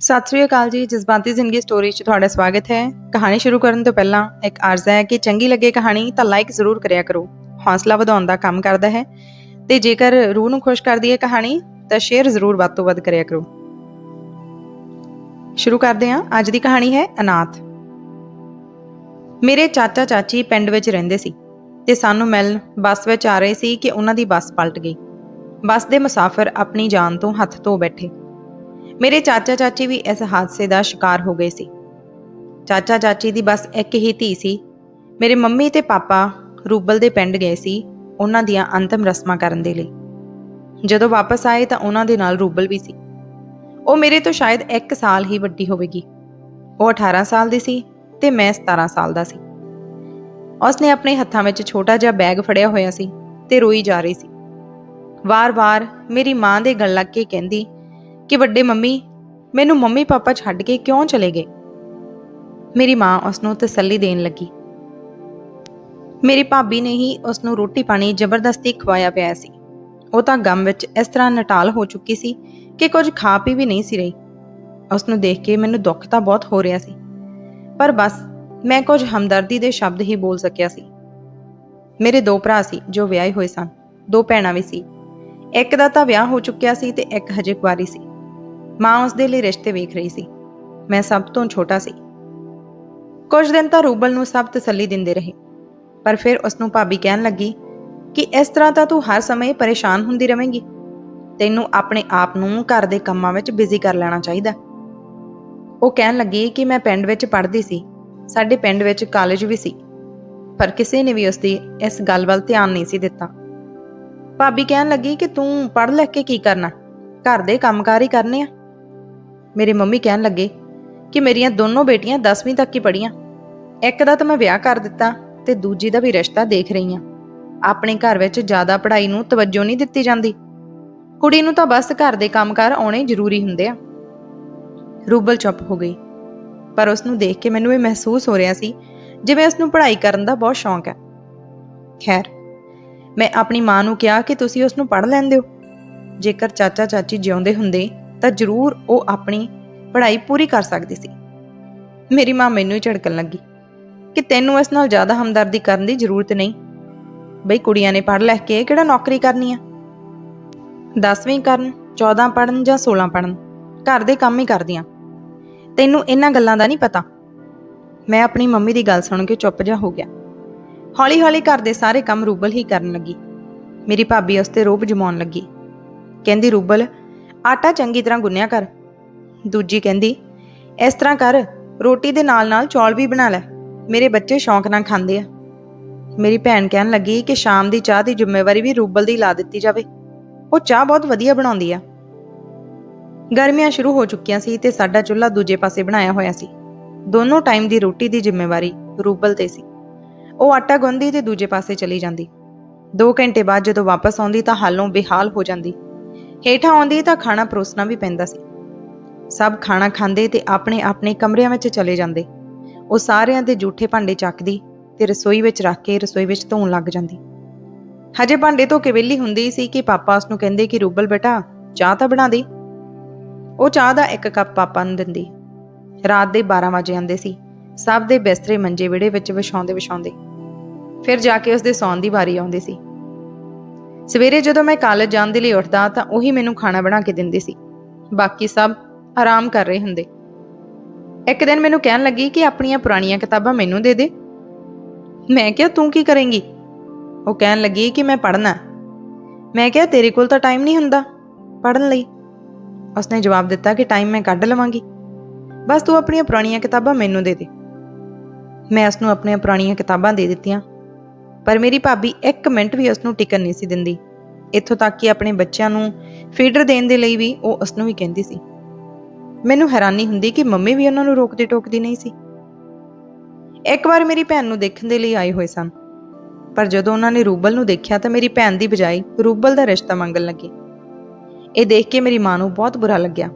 ਸਤਿ ਸ੍ਰੀ ਅਕਾਲ ਜੀ, ਜਜ਼ਬਾਤੀ ਜ਼ਿੰਦਗੀ ਸਟੋਰੀ 'ਚ ਤੁਹਾਡਾ ਸਵਾਗਤ ਹੈ। ਕਹਾਣੀ ਸ਼ੁਰੂ ਕਰਨ ਤੋਂ ਪਹਿਲਾਂ ਇੱਕ ਅਰਜ਼ ਹੈ ਕਿ ਚੰਗੀ ਲੱਗੇ ਕਹਾਣੀ ਤਾਂ ਲਾਈਕ ਜ਼ਰੂਰ ਕਰਿਆ ਕਰੋ। ਹੌਸਲਾ ਵਧਾਉਣ ਦਾ ਕੰਮ ਕਰਦਾ ਹੈ ਤੇ ਜੇਕਰ ਰੂਹ ਨੂੰ ਖੁਸ਼ ਕਰਦੀ ਹੈ ਕਹਾਣੀ, ਤਾਂ ਸ਼ੇਅਰ ਜ਼ਰੂਰ ਵੱਧ ਤੋਂ ਵੱਧ ਕਰਿਆ ਕਰੋ। ਸ਼ੁਰੂ ਕਰਦੇ ਹਾਂ। ਅੱਜ ਦੀ ਕਹਾਣੀ ਹੈ ਅਨਾਥ। ਮੇਰੇ ਚਾਚਾ ਚਾਚੀ ਪਿੰਡ ਵਿੱਚ ਰਹਿੰਦੇ ਸੀ ਤੇ ਸਾਨੂੰ ਮਿਲਣ ਬੱਸ ਵਿੱਚ ਆ ਰਹੇ ਸੀ ਕਿ ਉਹਨਾਂ ਦੀ ਬੱਸ ਪਲਟ ਗਈ। ਬੱਸ ਦੇ ਮੁਸਾਫਰ ਆਪਣੀ ਜਾਨ ਤੋਂ ਹੱਥ ਧੋ ਬੈਠੇ। ਮੇਰੇ ਚਾਚਾ ਚਾਚੀ ਵੀ ਇਸ ਹਾਦਸੇ ਦਾ ਸ਼ਿਕਾਰ ਹੋ ਗਏ ਸੀ। ਚਾਚਾ ਚਾਚੀ ਦੀ ਬਸ ਇੱਕ ਹੀ ਧੀ ਸੀ। ਮੇਰੇ ਮੰਮੀ ਤੇ ਪਾਪਾ ਰੂਬਲ ਦੇ ਪਿੰਡ ਗਏ ਸੀ ਉਹਨਾਂ ਦੀਆਂ ਅੰਤਮ ਰਸਮਾਂ ਕਰਨ ਦੇ ਲਈ। ਜਦੋਂ ਵਾਪਸ ਆਏ ਤਾਂ ਉਹਨਾਂ ਦੇ ਨਾਲ ਰੂਬਲ ਵੀ ਸੀ। ਉਹ ਮੇਰੇ ਤੋਂ ਸ਼ਾਇਦ 1 ਸਾਲ ਹੀ ਵੱਡੀ ਹੋਵੇਗੀ। ਉਹ 18 ਸਾਲ ਦੀ ਸੀ ਤੇ ਮੈਂ 17 ਸਾਲ ਦਾ ਸੀ। ਉਸਨੇ ਆਪਣੇ ਹੱਥਾਂ ਵਿੱਚ ਛੋਟਾ ਜਿਹਾ ਬੈਗ ਫੜਿਆ ਹੋਇਆ ਸੀ ਤੇ ਰੋਈ ਜਾ ਰਹੀ ਸੀ। ਵਾਰ-ਵਾਰ ਮੇਰੀ ਮਾਂ ਦੇ ਗਲ ਲੱਗ ਕੇ ਕਹਿੰਦੀ ਕਿ ਵੱਡੇ ਮੰਮੀ, ਮੈਨੂੰ ਮੰਮੀ ਪਾਪਾ ਛੱਡ ਕੇ ਕਿਉਂ ਚਲੇ ਗਏ? ਮੇਰੀ ਮਾਂ ਉਸ ਨੂੰ ਤਸੱਲੀ ਦੇਣ ਲੱਗੀ। ਮੇਰੀ ਭਾਬੀ ਨੇ ਹੀ ਉਸ ਨੂੰ ਰੋਟੀ ਪਾਣੀ ਜ਼ਬਰਦਸਤੀ ਖਵਾਇਆ ਪਿਆ ਸੀ। ਉਹ ਤਾਂ ਗਮ ਵਿੱਚ ਇਸ ਤਰ੍ਹਾਂ ਨਟਾਲ ਹੋ ਚੁੱਕੀ ਸੀ ਕਿ ਕੁਝ ਖਾ ਪੀ ਵੀ ਨਹੀਂ ਸੀ ਰਹੀ। ਉਸ ਨੂੰ ਦੇਖ ਕੇ ਮੈਨੂੰ ਦੁੱਖ ਤਾਂ ਬਹੁਤ ਹੋ ਰਿਹਾ ਸੀ। ਪਰ ਬਸ, ਮੈਂ ਕੁਝ ਹਮਦਰਦੀ ਦੇ ਸ਼ਬਦ ਹੀ ਬੋਲ ਸਕਿਆ ਸੀ। ਮੇਰੇ ਦੋ ਭਰਾ ਸੀ ਜੋ ਵਿਆਹੇ ਹੋਏ ਸਨ। ਦੋ ਭੈਣਾਂ ਵੀ ਸੀ। ਇੱਕ ਦਾ ਤਾਂ ਵਿਆਹ ਹੋ ਚੁੱਕਿਆ ਸੀ ਤੇ ਇੱਕ ਹਜੇ ਕੁਆਰੀ ਸੀ। ਮਾਂ ਉਸ ਦੇ ਲਈ ਰਿਸ਼ਤੇ ਵੇਖ ਰਹੀ ਸੀ। ਮੈਂ ਸਭ ਤੋਂ ਛੋਟਾ ਸੀ। ਕੁਝ ਦਿਨ ਤਾਂ ਰੂਬਲ ਨੂੰ ਸਭ ਤਸੱਲੀ ਦਿੰਦੇ ਰਹੇ। ਪਰ ਫਿਰ ਉਸ ਨੂੰ ਭਾਬੀ ਕਹਿਣ ਲੱਗੀ ਕਿ ਇਸ ਤਰ੍ਹਾਂ ਤਾਂ ਤੂੰ ਹਰ ਸਮੇਂ ਪਰੇਸ਼ਾਨ ਹੁੰਦੀ ਰਵੇਂਗੀ। ਤੈਨੂੰ ਆਪਣੇ ਆਪ ਨੂੰ ਘਰ ਦੇ ਕੰਮਾਂ ਵਿੱਚ ਬਿਜ਼ੀ ਕਰ ਲੈਣਾ ਚਾਹੀਦਾ। ਉਹ ਕਹਿਣ ਲੱਗੀ ਕਿ ਮੈਂ ਪਿੰਡ ਵਿੱਚ ਪੜ੍ਹਦੀ ਸੀ। ਸਾਡੇ ਪਿੰਡ ਵਿੱਚ ਕਾਲਜ ਵੀ ਸੀ। ਪਰ ਕਿਸੇ ਨੇ ਵੀ ਉਸ ਦੀ ਇਸ ਗੱਲ ਵੱਲ ਧਿਆਨ ਨਹੀਂ ਸੀ ਦਿੱਤਾ। ਭਾਬੀ ਕਹਿਣ ਲੱਗੀ ਕਿ ਤੂੰ ਪੜ੍ਹ ਲਿਖ ਕੇ ਕੀ ਕਰਨਾ? ਘਰ ਦੇ ਕੰਮਕਾਰ ਹੀ ਕਰਨੇ ਆ। ਮੇਰੇ ਮੰਮੀ ਕਹਿਣ ਲੱਗੇ ਕਿ ਮੇਰੀਆਂ ਦੋਨੋਂ ਬੇਟੀਆਂ 10ਵੀਂ ਤੱਕ ਹੀ ਪੜ੍ਹੀਆਂ। ਇੱਕ ਦਾ ਤਾਂ ਮੈਂ ਵਿਆਹ ਕਰ ਦਿੱਤਾ ਤੇ ਦੂਜੀ ਦਾ ਵੀ ਰਿਸ਼ਤਾ ਦੇਖ ਰਹੀ ਹਾਂ। ਆਪਣੇ ਘਰ ਵਿੱਚ ਜ਼ਿਆਦਾ ਪੜ੍ਹਾਈ ਨੂੰ ਤਵੱਜੋ ਨਹੀਂ ਦਿੱਤੀ ਜਾਂਦੀ। ਕੁੜੀ ਨੂੰ ਤਾਂ ਬਸ ਘਰ ਦੇ ਕੰਮਕਾਰ ਆਉਣੇ ਜ਼ਰੂਰੀ ਹੁੰਦੇ ਆ। ਰੂਬਲ ਚੁੱਪ ਹੋ ਗਈ। ਪਰ ਉਸ ਨੂੰ ਦੇਖ ਕੇ ਮੈਨੂੰ ਇਹ ਮਹਿਸੂਸ ਹੋ ਰਿਹਾ ਸੀ ਜਿਵੇਂ ਉਸ ਨੂੰ ਪੜ੍ਹਾਈ ਕਰਨ ਦਾ ਬਹੁਤ ਸ਼ੌਂਕ ਹੈ। ਖੈਰ, ਮੈਂ ਆਪਣੀ ਮਾਂ ਨੂੰ ਕਿਹਾ ਕਿ ਤੁਸੀਂ ਉਸ ਨੂੰ ਪੜ੍ਹ ਲੈਂਦੇ ਹੋ। ਜੇਕਰ ਚਾਚਾ ਚਾਚੀ ਜਿਉਂਦੇ ਹੁੰਦੇ ਤਾਂ ਜ਼ਰੂਰ ਉਹ ਆਪਣੀ ਪੜ੍ਹਾਈ ਪੂਰੀ ਕਰ ਸਕਦੀ ਸੀ। ਮੇਰੀ ਮਾਂ ਮੈਨੂੰ ਹੀ ਝੜਕਣ ਲੱਗੀ ਕਿ ਤੈਨੂੰ ਇਸ ਨਾਲ ਜ਼ਿਆਦਾ ਹਮਦਰਦੀ ਕਰਨ ਦੀ ਜ਼ਰੂਰਤ ਨਹੀਂ। ਬਈ ਕੁੜੀਆਂ ਨੇ ਪੜ੍ਹ ਲੈ ਕੇ ਕਿਹੜਾ ਨੌਕਰੀ ਕਰਨੀ ਆ? 10ਵੀਂ ਕਰਨ 14 ਪੜਨ ਜਾਂ 16 ਪੜਨ ਘਰ ਦੇ ਕੰਮ ਹੀ ਕਰਦੀਆਂ। ਤੈਨੂੰ ਇਹਨਾਂ ਗੱਲਾਂ ਦਾ ਨਹੀਂ ਪਤਾ। ਮੈਂ ਆਪਣੀ ਮੰਮੀ ਦੀ ਗੱਲ ਸੁਣ ਕੇ ਚੁੱਪ ਜਾ ਹੋ ਗਿਆ। ਹੌਲੀ-ਹੌਲੀ ਘਰ ਦੇ ਸਾਰੇ ਕੰਮ ਰੂਬਲ ਹੀ ਕਰਨ ਲੱਗੀ। ਮੇਰੀ ਭਾਬੀ ਉਸ ਤੇ ਰੋਬ ਜਮਾਉਣ ਲੱਗੀ। ਕਹਿੰਦੀ, ਰੂਬਲ ਆਟਾ ਚੰਗੀ ਤਰ੍ਹਾਂ ਗੁੰਨਿਆ ਕਰ। ਦੂਜੀ ਕਹਿੰਦੀ, ਇਸ ਤਰ੍ਹਾਂ ਕਰ, ਰੋਟੀ ਦੇ ਨਾਲ-ਨਾਲ ਚੌਲ ਵੀ ਬਣਾ ਲੈ। ਮੇਰੇ ਬੱਚੇ ਸ਼ੌਂਕ ਨਾਲ ਖਾਂਦੇ ਆ। ਮੇਰੀ ਭੈਣ ਕਹਿਣ ਲੱਗੀ ਕਿ ਸ਼ਾਮ ਦੀ ਚਾਹ ਦੀ ਜ਼ਿੰਮੇਵਾਰੀ ਵੀ ਰੂਬਲ ਦੀ ਲਾ ਦਿੱਤੀ ਜਾਵੇ। ਉਹ ਚਾਹ ਬਹੁਤ ਵਧੀਆ ਬਣਾਉਂਦੀ ਆ। ਗਰਮੀਆਂ ਸ਼ੁਰੂ ਹੋ ਚੁੱਕੀਆਂ ਸੀ ਤੇ ਸਾਡਾ ਚੁੱਲ੍ਹਾ ਦੂਜੇ ਪਾਸੇ ਬਣਾਇਆ ਹੋਇਆ ਸੀ। ਦੋਨੋਂ ਟਾਈਮ ਦੀ ਰੋਟੀ ਦੀ ਜ਼ਿੰਮੇਵਾਰੀ ਰੂਬਲ ਤੇ ਸੀ। ਉਹ ਆਟਾ ਗੁੰਦੀ ਤੇ ਦੂਜੇ ਪਾਸੇ ਚਲੀ ਜਾਂਦੀ। 2 ਘੰਟੇ ਬਾਅਦ ਜਦੋਂ ਵਾਪਸ ਆਉਂਦੀ ਤਾਂ ਹਾਲੋਂ ਬੇਹਾਲ ਹੋ ਜਾਂਦੀ। ਹੇਠਾਂ ਆਉਂਦੀ ਤਾਂ ਖਾਣਾ ਪਰੋਸਣਾ ਵੀ ਪੈਂਦਾ ਸੀ। ਸਭ ਖਾਣਾ ਖਾਂਦੇ ਤੇ ਆਪਣੇ ਆਪਣੇ ਕਮਰਿਆਂ ਵਿੱਚ ਚਲੇ ਜਾਂਦੇ। ਉਹ ਸਾਰਿਆਂ ਦੇ ਜੂਠੇ ਭਾਂਡੇ ਚੱਕਦੀ ਤੇ ਰਸੋਈ ਵਿੱਚ ਰੱਖ ਕੇ ਰਸੋਈ ਵਿੱਚ ਧੋਣ ਲੱਗ ਜਾਂਦੀ। ਹਜੇ ਭਾਂਡੇ ਧੋ ਕੇ ਵਿਹਲੀ ਹੁੰਦੀ ਸੀ ਕਿ ਪਾਪਾ ਉਸ ਨੂੰ ਕਹਿੰਦੇ ਕਿ, ਰੂਬਲ ਬੇਟਾ, ਚਾਹ ਤਾਂ ਬਣਾ ਦੇ। ਉਹ ਚਾਹ ਦਾ ਇੱਕ ਕੱਪ ਪਾਪਾ ਨੂੰ ਦਿੰਦੀ। ਰਾਤ ਦੇ 12 ਵਜੇ ਆਉਂਦੇ ਸੀ। ਸਭ ਦੇ ਬਿਸਤਰੇ ਮੰਜੇ ਵਿੜੇ ਵਿੱਚ ਵਿਛਾਉਂਦੇ ਵਿਛਾਉਂਦੇ। ਫਿਰ ਜਾ ਕੇ ਉਸ ਦੇ ਸੌਣ ਦੀ ਵਾਰੀ ਆਉਂਦੀ ਸੀ। ਸਵੇਰੇ ਜਦੋਂ ਮੈਂ ਕਾਲਜ ਜਾਣ ਦੇ ਲਈ ਉੱਠਦਾ ਤਾਂ ਉਹੀ ਮੈਨੂੰ ਖਾਣਾ ਬਣਾ ਕੇ ਦਿੰਦੀ ਸੀ। ਬਾਕੀ ਸਭ ਆਰਾਮ ਕਰ ਰਹੇ ਹੁੰਦੇ। ਇੱਕ ਦਿਨ ਮੈਨੂੰ ਕਹਿਣ ਲੱਗੀ ਕਿ ਆਪਣੀਆਂ ਪੁਰਾਣੀਆਂ ਕਿਤਾਬਾਂ ਮੈਨੂੰ ਦੇ ਦੇ। ਮੈਂ ਕਿਹਾ, ਤੂੰ ਕੀ ਕਰੇਂਗੀ? ਉਹ ਕਹਿਣ ਲੱਗੀ ਕਿ ਮੈਂ ਪੜ੍ਹਨਾ। ਮੈਂ ਕਿਹਾ, ਤੇਰੇ ਕੋਲ ਤਾਂ ਟਾਈਮ ਨਹੀਂ ਹੁੰਦਾ ਪੜ੍ਹਨ ਲਈ। ਉਸਨੇ ਜਵਾਬ ਦਿੱਤਾ ਕਿ ਟਾਈਮ ਮੈਂ ਕੱਢ ਲਵਾਂਗੀ। ਬਸ ਤੂੰ ਆਪਣੀਆਂ ਪੁਰਾਣੀਆਂ ਕਿਤਾਬਾਂ ਮੈਨੂੰ ਦੇ ਦੇ। ਮੈਂ ਉਸ ਨੂੰ ਆਪਣੀਆਂ ਪੁਰਾਣੀਆਂ ਕਿਤਾਬਾਂ ਦੇ ਦਿੱਤੀਆਂ। ਪਰ ਮੇਰੀ ਭਾਬੀ ਇੱਕ ਮਿੰਟ ਵੀ ਉਸ ਨੂੰ ਟਿਕਣ ਨਹੀਂ ਸੀ ਦਿੰਦੀ। ਇੱਥੋਂ ਤੱਕ ਕਿ ਆਪਣੇ ਬੱਚਿਆਂ ਨੂੰ ਫੀਡਰ ਦੇਣ ਦੇ ਲਈ ਵੀ ਉਹ ਉਸ ਨੂੰ ਵੀ ਕਹਿੰਦੀ ਸੀ। ਮੈਨੂੰ ਹੈਰਾਨੀ ਹੁੰਦੀ ਕਿ ਮੰਮੀ ਵੀ ਉਹਨਾਂ ਨੂੰ ਰੋਕਦੀ ਟੋਕਦੀ ਨਹੀਂ ਸੀ। ਇੱਕ ਵਾਰ ਮੇਰੀ ਭੈਣ ਨੂੰ ਦੇਖਣ ਦੇ ਲਈ ਆਏ ਹੋਏ ਸਨ। ਪਰ ਜਦੋਂ ਉਹਨਾਂ ਨੇ ਰੂਬਲ ਨੂੰ ਦੇਖਿਆ ਤਾਂ ਮੇਰੀ ਭੈਣ ਦੀ ਬਜਾਏ ਰੂਬਲ ਦਾ ਰਿਸ਼ਤਾ ਮੰਗਣ ਲੱਗੇ। ਇਹ ਦੇਖ ਕੇ ਮੇਰੀ ਮਾਂ ਨੂੰ ਬਹੁਤ ਬੁਰਾ ਲੱਗਿਆ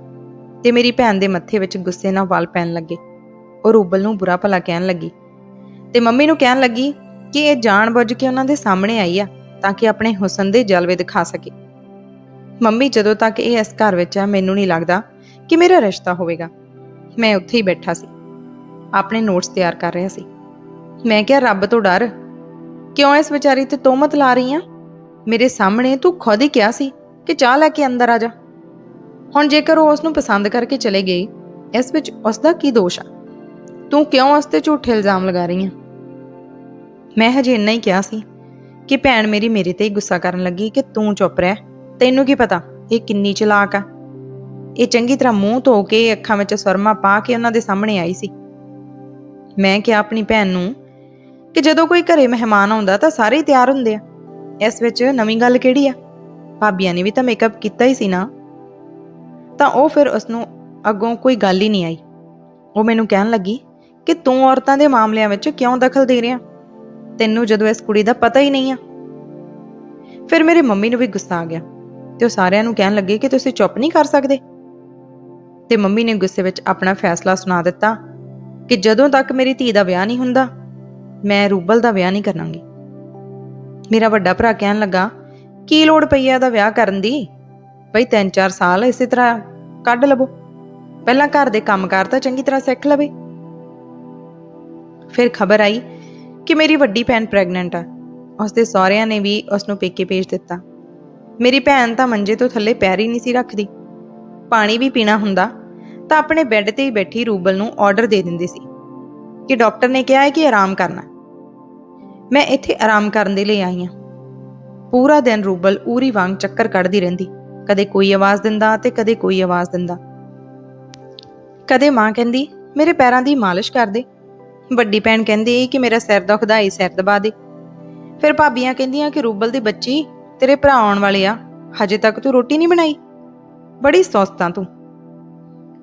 ਤੇ ਮੇਰੀ ਭੈਣ ਦੇ ਮੱਥੇ ਵਿੱਚ ਗੁੱਸੇ ਨਾਲ ਵਾਲ ਪੈਣ ਲੱਗੇ। ਉਹ ਰੂਬਲ ਨੂੰ ਬੁਰਾ ਭਲਾ ਕਹਿਣ ਲੱਗੀ ਤੇ ਮੰਮੀ ਨੂੰ ਕਹਿਣ ਲੱਗੀ ਕਿ ਇਹ ਜਾਣਬੁੱਝ ਕੇ ਉਹਨਾਂ ਦੇ ਸਾਹਮਣੇ ਆਈ ਆ ਤਾਂ ਕਿ ਆਪਣੇ ਹੁਸਨ ਦੇ ਜਲਵੇ ਦਿਖਾ ਸਕੇ। ਮੰਮੀ ਜਦੋਂ ਤੱਕ ਇਹ ਇਸ ਘਰ ਵਿੱਚ ਆ, ਮੈਨੂੰ ਨਹੀਂ ਲੱਗਦਾ ਕਿ ਮੇਰਾ ਰਿਸ਼ਤਾ ਹੋਵੇਗਾ। ਮੈਂ ਉੱਥੇ ਹੀ ਬੈਠਾ ਸੀ। ਆਪਣੇ ਨੋਟਸ ਤਿਆਰ ਕਰ ਰਿਹਾ ਸੀ। ਮੈਂ ਕਿਹਾ, ਰੱਬ ਤੋਂ ਡਰ। ਕਿਉਂ ਇਸ ਵਿਚਾਰੀ ਤੇ ਤੋਮਤ ਲਾ ਰਹੀ ਆ? ਮੇਰੇ ਸਾਹਮਣੇ ਤੂੰ ਖੁਦ ਹੀ ਕਿਹਾ ਸੀ ਕਿ ਚਾਹ ਲੈ ਕੇ ਅੰਦਰ ਆ ਜਾ। ਹੁਣ ਜੇਕਰ ਉਹ ਉਸ ਨੂੰ ਪਸੰਦ ਕਰਕੇ ਚਲੇ ਗਈ, ਇਸ ਵਿੱਚ ਉਸ ਦਾ ਕੀ ਦੋਸ਼ ਆ? ਤੂੰ ਕਿਉਂ ਉਸ ਤੇ ਝੂਠੇ ਇਲਜ਼ਾਮ ਲਗਾ ਰਹੀ ਆ? ਮੈਂ ਹਜੇ ਇੰਨਾ ਹੀ ਕਿਹਾ ਸੀ ਕਿ ਭੈਣ ਮੇਰੀ ਮੇਰੇ ਤੇ ਹੀ ਗੁੱਸਾ ਕਰਨ ਲੱਗੀ ਕਿ ਤੂੰ ਚੁੱਪ ਰਹਿ। ਤੈਨੂੰ ਕੀ ਪਤਾ ਇਹ ਕਿੰਨੀ ਚਲਾਕ ਆ। ਇਹ ਚੰਗੀ ਤਰ੍ਹਾਂ ਮੂੰਹ ਧੋ ਕੇ ਅੱਖਾਂ ਵਿੱਚ ਸੁਰਮਾ ਪਾ ਕੇ ਉਹਨਾਂ ਦੇ ਸਾਹਮਣੇ ਆਈ ਸੀ। ਮੈਂ ਕਿਹਾ ਆਪਣੀ ਭੈਣ ਨੂੰ ਕਿ ਜਦੋਂ ਕੋਈ ਘਰੇ ਮਹਿਮਾਨ ਆਉਂਦਾ ਤਾਂ ਸਾਰੇ ਹੀ ਤਿਆਰ ਹੁੰਦੇ ਆ। ਇਸ ਵਿੱਚ ਨਵੀਂ ਗੱਲ ਕਿਹੜੀ ਆ? ਭਾਬੀਆਂ ਨੇ ਵੀ ਤਾਂ ਮੇਕਅਪ ਕੀਤਾ ਹੀ ਸੀ ਨਾ। ਤਾਂ ਉਹ ਫਿਰ ਉਸ ਨੂੰ ਅੱਗੋਂ ਕੋਈ ਗੱਲ ਹੀ ਨਹੀਂ ਆਈ। ਉਹ ਮੈਨੂੰ ਕਹਿਣ ਲੱਗੀ ਕਿ ਤੂੰ ਔਰਤਾਂ ਦੇ ਮਾਮਲਿਆਂ ਵਿੱਚ ਕਿਉਂ ਦਖਲ ਦੇ ਰਿਹਾ? ਤੈਨੂੰ ਜਦੋਂ ਇਸ ਕੁੜੀ ਦਾ ਪਤਾ ਹੀ ਨਹੀਂ ਆ। ਫਿਰ ਮੇਰੇ ਮੰਮੀ ਨੂੰ ਵੀ ਗੁੱਸਾ ਆ ਗਿਆ ਤੇ ਉਹ ਸਾਰਿਆਂ ਨੂੰ ਕਹਿਣ ਲੱਗੇ ਕਿ ਤੁਸੀਂ ਚੁੱਪ ਨਹੀਂ ਕਰ ਸਕਦੇ। ਤੇ ਮੰਮੀ ਨੇ ਗੁੱਸੇ ਵਿੱਚ ਆਪਣਾ ਫੈਸਲਾ ਸੁਣਾ ਦਿੱਤਾ ਕਿ ਜਦੋਂ ਤੱਕ ਮੇਰੀ ਧੀ ਦਾ ਵਿਆਹ ਨਹੀਂ ਹੁੰਦਾ, ਮੈਂ ਰੂਬਲ ਦਾ ਵਿਆਹ ਨਹੀਂ ਕਰਾਂਗੀ। ਮੇਰਾ ਵੱਡਾ ਭਰਾ ਕਹਿਣ ਲੱਗਾ, ਕੀ ਲੋੜ ਪਈ ਹੈ ਇਹਦਾ ਵਿਆਹ ਕਰਨ ਦੀ? ਬਈ 3-4 ਸਾਲ ਇਸੇ ਤਰ੍ਹਾਂ ਕੱਢ ਲਵੋ। ਪਹਿਲਾਂ ਘਰ ਦੇ ਕੰਮਕਾਰ ਤਾਂ ਚੰਗੀ ਤਰ੍ਹਾਂ ਸਿੱਖ ਲਵੇ। ਫਿਰ ਖਬਰ ਆਈ ਕਿ ਮੇਰੀ ਵੱਡੀ ਭੈਣ ਪ੍ਰੈਗਨੈਂਟ ਆ। ਉਸਦੇ ਸਹੁਰਿਆਂ ਨੇ ਵੀ ਉਸ ਨੂੰ ਪੇਕੇ ਭੇਜ ਦਿੱਤਾ। ਮੇਰੀ ਭੈਣ ਤਾਂ ਮੰਜੇ ਤੋਂ ਥੱਲੇ ਪੈਰ ਹੀ ਨਹੀਂ ਸੀ ਰੱਖਦੀ। ਪਾਣੀ ਵੀ ਪੀਣਾ ਹੁੰਦਾ, ਤਾਂ ਆਪਣੇ ਬੈੱਡ ਤੇ ਹੀ ਬੈਠੀ ਰੂਬਲ ਨੂੰ ਆਰਡਰ ਦੇ ਦਿੰਦੀ ਸੀ ਕਿ ਡਾਕਟਰ ਨੇ ਕਿਹਾ ਹੈ ਕਿ ਆਰਾਮ ਕਰਨਾ। ਮੈਂ ਇੱਥੇ ਆਰਾਮ ਕਰਨ ਦੇ ਲਈ ਆਈ ਹਾਂ। ਪੂਰਾ ਦਿਨ ਰੂਬਲ ਊਰੀ ਵਾਂਗ ਚੱਕਰ ਕੱਢਦੀ ਰਹਿੰਦੀ, ਕਦੇ ਕੋਈ ਆਵਾਜ਼ ਦਿੰਦਾ ਤੇ ਕਦੇ ਕੋਈ ਆਵਾਜ਼ ਦਿੰਦਾ। ਕਦੇ ਮਾਂ ਕਹਿੰਦੀ, ਮੇਰੇ ਪੈਰਾਂ ਦੀ ਮਾਲਿਸ਼ ਕਰ ਦੇ। ਵੱਡੀ ਭੈਣ ਕਹਿੰਦੀ ਕਿ ਮੇਰਾ ਸਿਰ ਦੁਖਦਾ ਈ ਸਿਰ ਦਬਾ ਦੇ। ਫਿਰ ਭਾਬੀਆਂ ਕਹਿੰਦੀਆਂ ਕਿ ਰੂਬਲ ਦੀ ਬੱਚੀ ਤੇਰੇ ਭਰਾ ਆਉਣ ਵਾਲੇ ਆ, ਹਜੇ ਤੱਕ ਤੂੰ ਰੋਟੀ ਨਹੀਂ ਬਣਾਈ? ਬੜੀ ਸੌਸਤਾਂ ਤੂੰ।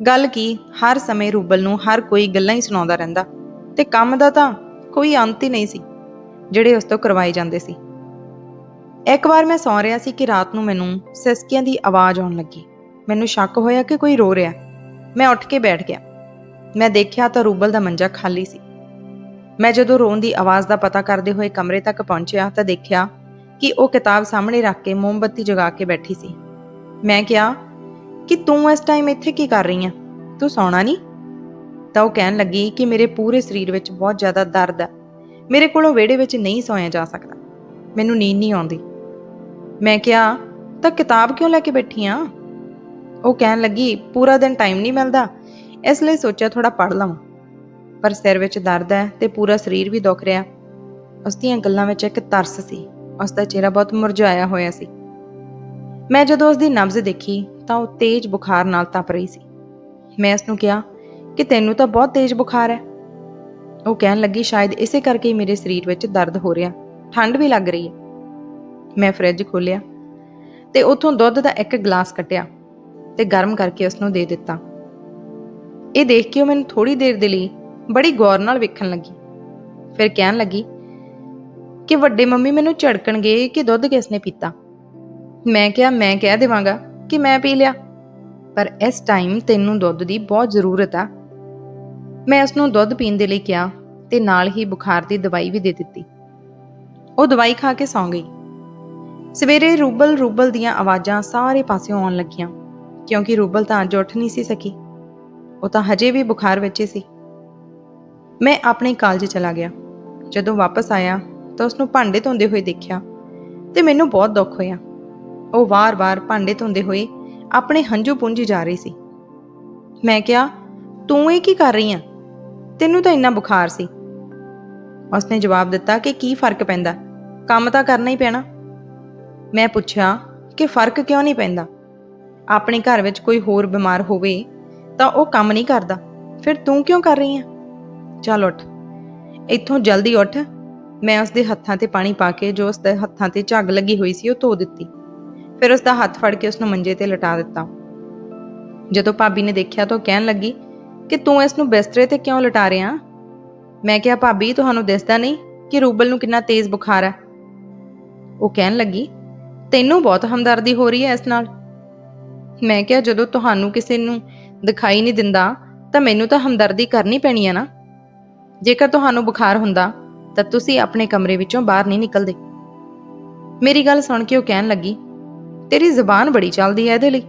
ਗੱਲ ਕੀ, ਹਰ ਸਮੇਂ ਰੂਬਲ ਨੂੰ ਹਰ ਕੋਈ ਗੱਲਾਂ ਹੀ ਸੁਣਾਉਂਦਾ ਰਹਿੰਦਾ, ਤੇ ਕੰਮ ਦਾ ਤਾਂ ਕੋਈ ਅੰਤ ਹੀ ਨਹੀਂ ਸੀ, ਜਿਹੜੇ ਉਸ ਤੋਂ ਕਰਵਾਏ ਜਾਂਦੇ ਸੀ। ਇੱਕ ਵਾਰ ਮੈਂ ਸੌਂ ਰਿਹਾ ਸੀ ਕਿ ਰਾਤ ਨੂੰ ਮੈਨੂੰ ਸਿਸਕੀਆਂ ਦੀ ਆਵਾਜ਼ ਆਉਣ ਲੱਗੀ। ਮੈਨੂੰ ਸ਼ੱਕ ਹੋਇਆ ਕਿ ਕੋਈ ਰੋ ਰਿਹਾ। ਮੈਂ ਉੱਠ ਕੇ ਬੈਠ ਗਿਆ। ਮੈਂ ਦੇਖਿਆ ਤਾਂ ਰੂਬਲ ਦਾ ਮੰਜਾ ਖਾਲੀ ਸੀ। ਮੈਂ ਜਦੋਂ ਰੋਣ ਦੀ ਆਵਾਜ਼ ਦਾ ਪਤਾ ਕਰਦੇ ਹੋਏ ਕਮਰੇ ਤੱਕ ਪਹੁੰਚਿਆ ਤਾਂ ਦੇਖਿਆ ਕਿ ਉਹ ਕਿਤਾਬ ਸਾਹਮਣੇ ਰੱਖ ਕੇ ਮੋਮਬੱਤੀ ਜਗਾ ਕੇ ਬੈਠੀ ਸੀ। ਮੈਂ ਕਿਹਾ, ਕਿ ਤੂੰ ਇਸ ਟਾਈਮ ਇੱਥੇ ਕੀ ਕਰ ਰਹੀ ਆ? ਤੂੰ ਸੌਣਾ ਨਹੀਂ? ਤਾਂ ਉਹ ਕਹਿਣ ਲੱਗੀ ਕਿ ਮੇਰੇ ਪੂਰੇ ਸਰੀਰ ਵਿੱਚ ਬਹੁਤ ਜ਼ਿਆਦਾ ਦਰਦ ਹੈ। ਮੇਰੇ ਕੋਲੋਂ ਵਿਹੜੇ ਵਿੱਚ ਨਹੀਂ ਸੌਇਆ ਜਾ ਸਕਦਾ। ਮੈਨੂੰ ਨੀਂਦ ਨਹੀਂ ਆਉਂਦੀ। ਮੈਂ ਕਿਹਾ, ਤਾਂ ਕਿਤਾਬ ਕਿਉਂ ਲੈ ਕੇ ਬੈਠੀ ਆ? ਉਹ ਕਹਿਣ ਲੱਗੀ, ਪੂਰਾ ਦਿਨ ਟਾਈਮ ਨਹੀਂ ਮਿਲਦਾ। ਇਸ ਲਈ ਸੋਚਿਆ ਥੋੜਾ ਪੜ੍ਹ ਲਵਾਂ। ਪਰ ਸਿਰ ਵਿੱਚ ਦਰਦ ਹੈ ਤੇ ਪੂਰਾ ਸਰੀਰ ਵੀ ਦੁਖ ਰਿਹਾ। ਉਸ ਦੀਆਂ ਗੱਲਾਂ ਵਿੱਚ ਇੱਕ ਤਰਸ ਸੀ। ਉਸ ਦਾ ਚਿਹਰਾ ਬਹੁਤ ਮੁਰਝਾਇਆ ਹੋਇਆ ਸੀ। ਮੈਂ ਜਦੋਂ ਉਸ ਦੀ ਨਬਜ਼ ਦੇਖੀ ਤਾਂ ਉਹ ਤੇਜ਼ ਬੁਖਾਰ ਨਾਲ ਤਪ ਰਹੀ ਸੀ। ਮੈਂ ਉਸ ਨੂੰ ਕਿਹਾ, ਕਿ ਤੈਨੂੰ ਤਾਂ ਬਹੁਤ ਤੇਜ਼ ਬੁਖਾਰ ਹੈ। ਉਹ ਕਹਿਣ ਲੱਗੀ, ਸ਼ਾਇਦ ਇਸੇ ਕਰਕੇ ਹੀ ਮੇਰੇ ਸਰੀਰ ਵਿੱਚ ਦਰਦ ਹੋ ਰਿਹਾ। ਠੰਡ ਵੀ ਲੱਗ ਰਹੀ ਹੈ। ਮੈਂ ਫ੍ਰਿਜ ਖੋਲ੍ਹਿਆ ਤੇ ਉੱਥੋਂ ਦੁੱਧ ਦਾ ਇੱਕ ਗਲਾਸ ਕੱਟਿਆ ਤੇ ਗਰਮ ਕਰਕੇ ਉਸ ਨੂੰ ਦੇ ਦਿੱਤਾ। ਇਹ ਦੇਖ ਕੇ ਉਹ ਮੈਨੂੰ ਥੋੜੀ ਦੇਰ ਦੇ ਲਈ ਬੜੀ ਗੌਰ ਨਾਲ ਵੇਖਣ ਲੱਗੀ। ਫਿਰ ਕਹਿਣ ਲੱਗੀ ਕਿ ਵੱਡੇ ਮੰਮੀ ਮੈਨੂੰ ਝੜਕਣਗੇ ਕਿ ਦੁੱਧ ਕਿਸ ਨੇ ਪੀਤਾ। ਮੈਂ ਕਿਹਾ, ਮੈਂ ਕਹਿ ਦੇਵਾਂਗਾ ਕਿ ਮੈਂ ਪੀ ਲਿਆ। ਪਰ ਇਸ ਟਾਈਮ ਤੈਨੂੰ ਦੁੱਧ ਦੀ ਬਹੁਤ ਜ਼ਰੂਰਤ ਆ। ਮੈਂ ਉਸ ਨੂੰ ਦੁੱਧ ਪੀਣ ਦੇ ਲਈ ਕਿਹਾ ਤੇ ਨਾਲ ਹੀ ਬੁਖਾਰ ਦੀ ਦਵਾਈ ਵੀ ਦੇ ਦਿੱਤੀ। ਉਹ ਦਵਾਈ ਖਾ ਕੇ ਸੌਂ ਗਈ। ਸਵੇਰੇ ਰੂਬਲ ਰੂਬਲ ਦੀਆਂ ਆਵਾਜ਼ਾਂ ਸਾਰੇ ਪਾਸਿਓਂ ਆਉਣ ਲੱਗੀਆਂ, ਕਿਉਂਕਿ ਰੂਬਲ ਤਾਂ ਅੱਜ ਉੱਠ ਨਹੀਂ ਸੀ ਸਕੀ। ਉਹ ਤਾਂ ਹਜੇ ਵੀ ਬੁਖਾਰ ਵਿੱਚ ਸੀ। ਮੈਂ ਆਪਣੇ ਕਾਲਜ ਚਲਾ ਗਿਆ। ਜਦੋਂ ਵਾਪਸ ਆਇਆ ਤਾਂ ਉਸ ਨੂੰ ਭਾਂਡੇ ਧੋਂਦੇ ਹੋਏ ਦੇਖਿਆ ਤੇ ਮੈਨੂੰ ਬਹੁਤ ਦੁੱਖ ਹੋਇਆ। ਉਹ ਵਾਰ-ਵਾਰ ਭਾਂਡੇ ਧੋਂਦੇ ਹੋਏ ਆਪਣੇ ਹੰਝੂ ਪੁੰਝੀ ਜਾ ਰਹੀ ਸੀ। ਮੈਂ ਕਿਹਾ, ਤੂੰ ਇਹ ਕੀ ਕਰ ਰਹੀ ਆ? ਤੈਨੂੰ ਤਾਂ ਇੰਨਾ ਬੁਖਾਰ ਸੀ। ਉਸਨੇ ਜਵਾਬ ਦਿੱਤਾ ਕਿ ਕੀ ਫ਼ਰਕ ਪੈਂਦਾ? ਕੰਮ ਤਾਂ ਕਰਨਾ ਹੀ ਪੈਣਾ। ਮੈਂ ਪੁੱਛਿਆ ਕਿ ਫ਼ਰਕ ਕਿਉਂ ਨਹੀਂ ਪੈਂਦਾ? ਆਪਣੇ ਘਰ ਵਿੱਚ ਕੋਈ ਹੋਰ ਬਿਮਾਰ ਹੋਵੇ ਤਾਂ ਉਹ ਕੰਮ ਨਹੀਂ ਕਰਦਾ। ਫਿਰ ਤੂੰ ਕਿਉਂ ਕਰ ਰਹੀ ਆ? ਚੱਲ ਉੱਠ। ਇੱਥੋਂ ਜਲਦੀ ਉੱਠ। ਮੈਂ ਉਸਦੇ ਹੱਥਾਂ ਤੇ ਪਾਣੀ ਪਾ ਕੇ ਜੋ ਉਸਦੇ ਹੱਥਾਂ ਤੇ ਝੱਗ ਲੱਗੀ ਹੋਈ ਸੀ, ਉਹ ਧੋ ਦਿੱਤੀ। ਫਿਰ ਉਸਦਾ ਹੱਥ ਫੜ ਕੇ ਉਸਨੂੰ ਮੰਜੇ ਤੇ ਲਟਾ ਦਿੱਤਾ। ਜਦੋਂ ਭਾਬੀ ਨੇ ਦੇਖਿਆ ਤਾਂ ਉਹ ਕਹਿਣ ਲੱਗੀ, ਕਿ ਤੂੰ ਇਸ ਨੂੰ ਬਿਸਤਰੇ ਤੇ ਕਿਉਂ ਲਟਾ ਰਿਹਾ? ਮੈਂ ਕਿਹਾ, ਭਾਬੀ, ਤੁਹਾਨੂੰ ਦਿਸਦਾ ਨਹੀਂ ਕਿ ਰੂਬਲ ਨੂੰ ਕਿੰਨਾ ਤੇਜ਼ ਬੁਖਾਰ ਹੈ? ਉਹ ਕਹਿਣ ਲੱਗੀ, ਤੈਨੂੰ ਬਹੁਤ ਹਮਦਰਦੀ ਹੋ ਰਹੀ ਹੈ ਇਸ ਨਾਲ। ਮੈਂ ਕਿਹਾ, ਜਦੋਂ ਤੁਹਾਨੂੰ ਕਿਸੇ ਨੂੰ ਦਿਖਾਈ ਨਹੀਂ ਦਿੰਦਾ, ਤਾਂ ਮੈਨੂੰ ਤਾਂ ਹਮਦਰਦੀ ਕਰਨੀ ਪੈਣੀ ਹੈ ਨਾ? ਜੇਕਰ ਤੁਹਾਨੂੰ ਬੁਖਾਰ ਹੁੰਦਾ, ਤਾਂ ਤੁਸੀਂ ਆਪਣੇ ਕਮਰੇ ਵਿੱਚੋਂ ਬਾਹਰ ਨਹੀਂ ਨਿਕਲਦੇ। ਮੇਰੀ ਗੱਲ ਸੁਣ ਕੇ ਉਹ ਕਹਿਣ ਲੱਗੀ, ਤੇਰੀ ਜ਼ੁਬਾਨ ਬੜੀ ਚੱਲਦੀ ਹੈ ਇਹਦੇ ਲਈ?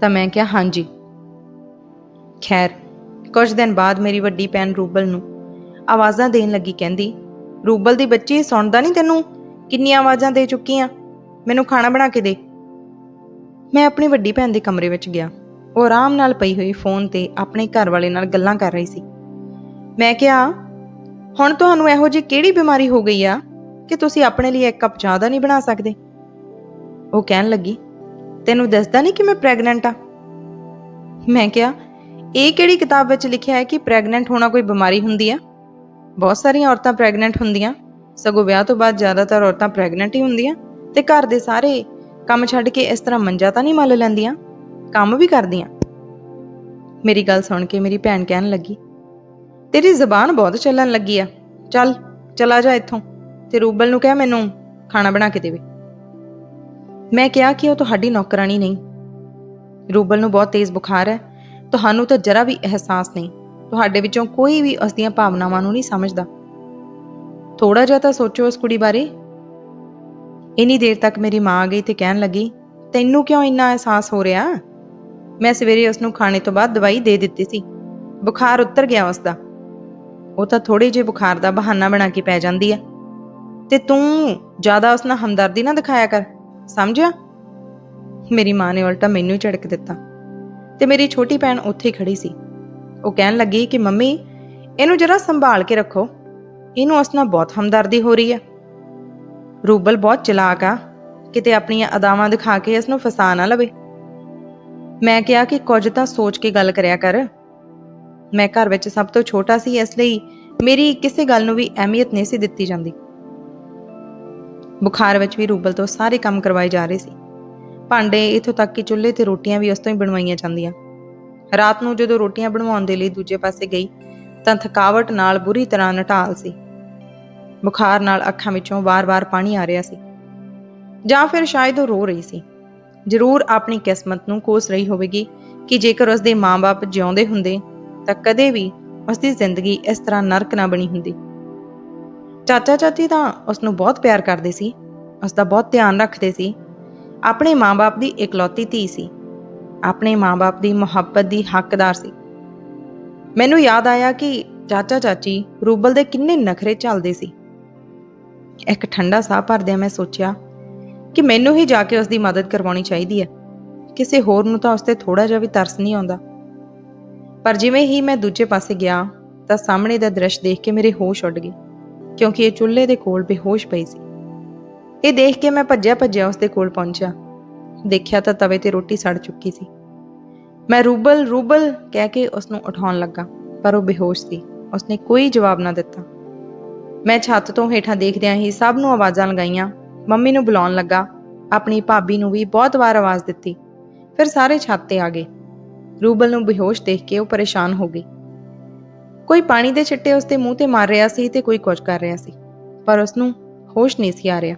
ਤਾਂ ਮੈਂ ਕਿਹਾ, ਹਾਂਜੀ। ਖੈਰ, ਕੁਝ ਦਿਨ ਬਾਅਦ ਮੇਰੀ ਵੱਡੀ ਭੈਣ ਰੂਬਲ ਨੂੰ ਆਵਾਜ਼ਾਂ ਦੇਣ ਲੱਗੀ, ਕਹਿੰਦੀ, ਰੂਬਲ ਦੀ ਬੱਚੀ ਸੁਣਦਾ ਨਹੀਂ ਤੈਨੂੰ? ਕਿੰਨੀਆਂ ਆਵਾਜ਼ਾਂ ਦੇ ਚੁੱਕੀ ਆ ਮੈਨੂੰ ਖਾਣਾ ਬਣਾ ਕੇ ਦੇ। ਮੈਂ ਆਪਣੀ ਵੱਡੀ ਭੈਣ ਦੇ ਕਮਰੇ ਵਿੱਚ ਗਿਆ। ਉਹ ਆਰਾਮ ਨਾਲ ਪਈ ਹੋਈ ਫੋਨ ਤੇ ਆਪਣੇ ਘਰ ਵਾਲੇ ਨਾਲ ਗੱਲਾਂ ਕਰ ਰਹੀ ਸੀ। ਮੈਂ ਕਿਹਾ, ਹੁਣ ਤੁਹਾਨੂੰ ਇਹੋ ਜਿਹੀ ਕਿਹੜੀ ਬਿਮਾਰੀ ਹੋ ਗਈ ਆ ਕਿ ਤੁਸੀਂ ਆਪਣੇ ਲਈ ਇੱਕ ਕੱਪ ਚਾਹ ਦਾ ਨਹੀਂ ਬਣਾ ਸਕਦੇ? ਉਹ ਕਹਿਣ ਲੱਗੀ, ਤੈਨੂੰ ਦੱਸਦਾ ਨਹੀਂ ਕਿ ਮੈਂ ਪ੍ਰੈਗਨੈਂਟ ਆ? ਮੈਂ ਕਿਹਾ, ਇਹ ਕਿਹੜੀ ਕਿਤਾਬ ਵਿੱਚ ਲਿਖਿਆ ਹੈ ਕਿ ਪ੍ਰੈਗਨੈਂਟ ਹੋਣਾ ਕੋਈ ਬਿਮਾਰੀ ਹੁੰਦੀ ਆ? ਬਹੁਤ ਸਾਰੀਆਂ ਔਰਤਾਂ ਪ੍ਰੈਗਨੈਂਟ ਹੁੰਦੀਆਂ, ਸਗੋਂ ਵਿਆਹ ਤੋਂ ਬਾਅਦ ਜ਼ਿਆਦਾਤਰ ਔਰਤਾਂ ਪ੍ਰੈਗਨੈਂਟ ਹੀ ਹੁੰਦੀਆਂ ਤੇ ਘਰ ਦੇ ਸਾਰੇ ਕੰਮ ਛੱਡ ਕੇ ਇਸ ਤਰ੍ਹਾਂ ਮੰਜਾ ਤਾਂ ਨਹੀਂ ਮੱਲ ਲੈਂਦੀਆਂ? ਕੰਮ ਵੀ ਕਰਦੀਆਂ? ਮੇਰੀ ਗੱਲ ਸੁਣ ਕੇ ਮੇਰੀ ਭੈਣ ਕਹਿਣ ਲੱਗੀ ਤੇਰੀ ਜ਼ਬਾਨ ਬਹੁਤ ਚੱਲਣ ਲੱਗੀ ਆ। ਚੱਲ, ਚਲਾ ਜਾ ਇੱਥੋਂ। ਤੇ ਰੂਬਲ ਨੂੰ ਕਹਿ ਮੈਨੂੰ ਖਾਣਾ ਬਣਾ ਕੇ ਦੇਵੇ। ਮੈਂ ਕਿਹਾ ਕਿ ਉਹ ਤੁਹਾਡੀ ਨੌਕਰਾਨੀ ਨਹੀਂ। ਰੂਬਲ ਨੂੰ ਬਹੁਤ ਤੇਜ਼ ਬੁਖਾਰ ਹੈ। ਤੁਹਾਨੂੰ ਤਾਂ ਜਰਾ ਵੀ ਅਹਿਸਾਸ ਨਹੀਂ। ਤੁਹਾਡੇ ਵਿੱਚੋਂ ਕੋਈ ਵੀ ਉਸ ਦੀਆਂ ਭਾਵਨਾਵਾਂ ਨੂੰ ਨਹੀਂ ਸਮਝਦਾ। ਥੋੜਾ ਜਿਹਾ ਤਾਂ ਸੋਚੋ ਉਸ ਕੁੜੀ ਬਾਰੇ। ਇੰਨੀ ਦੇਰ ਤੱਕ ਮੇਰੀ ਮਾਂ ਆ ਗਈ ਤੇ ਕਹਿਣ ਲੱਗੀ, ਤੈਨੂੰ ਕਿਉਂ ਇੰਨਾ ਅਹਿਸਾਸ ਹੋ ਰਿਹਾ? ਮੈਂ ਸਵੇਰੇ ਉਸ ਨੂੰ ਖਾਣੇ ਤੋਂ ਬਾਅਦ ਦਵਾਈ ਦੇ ਦਿੱਤੀ ਸੀ। ਬੁਖਾਰ ਉਤਰ ਗਿਆ ਉਸ ਦਾ ਉਹ ਤਾਂ ਥੋੜੇ ਜਿਹੇ ਬੁਖਾਰ ਦਾ ਬਹਾਨਾ ਬਣਾ ਕੇ ਪੈ ਜਾਂਦੀ ਆ। ਤੇ ਤੂੰ ਜ਼ਿਆਦਾ ਉਸ ਨਾਲ ਹਮਦਰਦੀ ਨਾ ਦਿਖਾਇਆ ਕਰ, ਸਮਝਿਆ? ਮੇਰੀ ਮਾਂ ਨੇ ਉਲਟਾ ਮੈਨੂੰ ਹੀ ਝੜਕ ਦਿੱਤਾ ਤੇ ਮੇਰੀ ਛੋਟੀ ਭੈਣ ਉੱਥੇ ਖੜੀ ਸੀ। ਉਹ ਕਹਿਣ ਲੱਗੀ ਕਿ ਮੰਮੀ, ਇਹਨੂੰ ਜਰਾ ਸੰਭਾਲ ਕੇ ਰੱਖੋ, ਇਹਨੂੰ ਉਸ ਨਾਲ ਬਹੁਤ ਹਮਦਰਦੀ ਹੋ ਰਹੀ ਹੈ ਰੂਬਲ ਬਹੁਤ ਚਲਾਕ ਆ, ਕਿਤੇ ਆਪਣੀਆਂ ਅਦਾਵਾਂ ਦਿਖਾ ਕੇ ਇਸ ਨੂੰ ਫਸਾ ਨਾ ਲਵੇ। ਮੈਂ ਕਿਹਾ ਕਿ ਕੁਝ ਤਾਂ ਸੋਚ ਕੇ ਗੱਲ ਕਰਿਆ ਕਰ ਮੈਂ ਘਰ ਵਿੱਚ ਸਭ ਤੋਂ ਛੋਟਾ ਸੀ, ਇਸ ਲਈ ਮੇਰੀ ਕਿਸੇ ਗੱਲ ਨੂੰ ਵੀ ਅਹਿਮੀਅਤ ਨਹੀਂ ਸੀ ਦਿੱਤੀ ਜਾਂਦੀ। ਬੁਖਾਰ ਵਿੱਚ ਵੀ ਰੂਬਲ ਤੋਂ ਸਾਰੇ ਕੰਮ ਕਰਵਾਏ ਜਾ ਰਹੇ ਸੀ। ਭਾਂਡੇ ਇਥੋਂ ਤੱਕ ਕਿ ਚੁੱਲ੍ਹੇ ਤੇ ਰੋਟੀਆਂ ਵੀ ਉਸ ਤੋਂ ਹੀ ਬਣਵਾਈਆਂ ਜਾਂਦੀਆਂ। ਰਾਤ ਨੂੰ ਜਦੋਂ ਰੋਟੀਆਂ ਬਣਵਾਉਣ ਦੇ ਲਈ ਦੂਜੇ ਪਾਸੇ ਗਈ, ਤਾਂ ਥਕਾਵਟ ਨਾਲ ਬੁਰੀ ਤਰ੍ਹਾਂ ਨਟਾਲ ਸੀ। ਬੁਖਾਰ ਨਾਲ ਅੱਖਾਂ ਵਿੱਚੋਂ ਵਾਰ-ਵਾਰ ਪਾਣੀ ਆ ਰਿਹਾ ਸੀ। ਜਾਂ ਫਿਰ ਸ਼ਾਇਦ ਉਹ ਰੋ ਰਹੀ ਸੀ। ਜ਼ਰੂਰ ਆਪਣੀ ਕਿਸਮਤ ਨੂੰ ਕੋਸ ਰਹੀ ਹੋਵੇਗੀ ਕਿ ਜੇਕਰ ਉਸਦੇ ਮਾਂ-ਬਾਪ ਜਿਉਂਦੇ ਹੁੰਦੇ ਤਾਂ ਕਦੇ ਵੀ ਉਸ ਦੀ ਜ਼ਿੰਦਗੀ ਇਸ ਤਰ੍ਹਾਂ ਨਰਕ ਨਾ ਬਣੀ ਹੁੰਦੀ। ਚਾਚਾ ਚਾਚੀ ਤਾਂ ਉਸ ਨੂੰ ਬਹੁਤ ਪਿਆਰ ਕਰਦੇ ਸੀ ਉਸ ਦਾ ਬਹੁਤ ਧਿਆਨ ਰੱਖਦੇ ਸੀ। ਆਪਣੇ ਮਾਂ-ਬਾਪ ਦੀ ਇਕਲੌਤੀ ਧੀ ਸੀ। ਆਪਣੇ ਮਾਂ-ਬਾਪ ਦੀ ਮੁਹੱਬਤ ਦੀ ਹੱਕਦਾਰ ਸੀ। ਮੈਨੂੰ ਯਾਦ ਆਇਆ ਕਿ ਚਾਚਾ ਚਾਚੀ ਰੂਬਲ ਦੇ ਕਿੰਨੇ ਨਖਰੇ ਚੱਲਦੇ ਸੀ। ਇੱਕ ਠੰਡਾ ਸਾਹ ਭਰਦਿਆਂ ਮੈਂ ਸੋਚਿਆ ਕਿ ਮੈਨੂੰ ਹੀ ਜਾ ਕੇ ਉਸ ਦੀ ਮਦਦ ਕਰਵਾਉਣੀ ਚਾਹੀਦੀ ਹੈ। ਕਿਸੇ ਹੋਰ ਨੂੰ ਤਾਂ ਉਸ ਤੇ ਥੋੜਾ ਜਿਹਾ ਵੀ ਤਰਸ ਨਹੀਂ ਆਉਂਦਾ। ਪਰ ਜਿਵੇਂ ਹੀ ਮੈਂ ਦੂਜੇ ਪਾਸੇ ਗਿਆ ਤਾਂ ਸਾਹਮਣੇ ਦਾ ਦ੍ਰਿਸ਼ ਦੇਖ ਕੇ ਮੇਰੇ ਹੋਸ਼ ਉੱਡ ਗਏ, ਕਿਉਂਕਿ ਇਹ ਚੁੱਲ੍ਹੇ ਦੇ ਕੋਲ ਬੇਹੋਸ਼ ਪਈ ਸੀ। ਇਹ ਦੇਖ ਕੇ ਮੈਂ ਭੱਜਿਆ ਭੱਜਿਆ ਉਸ ਦੇ ਕੋਲ ਪਹੁੰਚਿਆ। ਦੇਖਿਆ ਤਾਂ ਤਵੇ ਤੇ ਰੋਟੀ ਸੜ ਚੁੱਕੀ ਸੀ। ਮੈਂ ਰੂਬਲ ਰੂਬਲ ਕਹਿ ਕੇ ਉਸ ਨੂੰ ਉਠਾਉਣ ਲੱਗਾ, ਪਰ ਉਹ ਬੇਹੋਸ਼ ਸੀ। ਉਸਨੇ ਕੋਈ ਜਵਾਬ ਨਾ ਦਿੱਤਾ। ਮੈਂ ਛੱਤ ਤੋਂ ਹੇਠਾਂ ਦੇਖਦਿਆਂ ਹੀ ਸਭ ਨੂੰ ਆਵਾਜ਼ਾਂ ਲਗਾਈਆਂ। ਮੰਮੀ ਨੂੰ ਬੁਲਾਉਣ ਲੱਗਾ। ਆਪਣੀ ਭਾਬੀ ਨੂੰ ਵੀ ਬਹੁਤ ਵਾਰ ਆਵਾਜ਼ ਦਿੱਤੀ। ਫਿਰ ਸਾਰੇ ਛੱਤ ਤੇ ਆ ਗਏ। ਰੂਬਲ ਨੂੰ ਬੇਹੋਸ਼ ਦੇਖ ਕੇ ਉਹ ਪਰੇਸ਼ਾਨ ਹੋ ਗਈ। ਕੋਈ ਪਾਣੀ ਦੇ ਛਿੱਟੇ ਉਸਦੇ ਮੂੰਹ ਤੇ ਮਾਰ ਰਿਹਾ ਸੀ ਤੇ ਕੋਈ ਕੁਝ ਕਰ ਰਿਹਾ ਸੀ, ਪਰ ਉਸ ਨੂੰ ਹੋਸ਼ ਨਹੀਂ ਸੀ ਆ ਰਿਹਾ।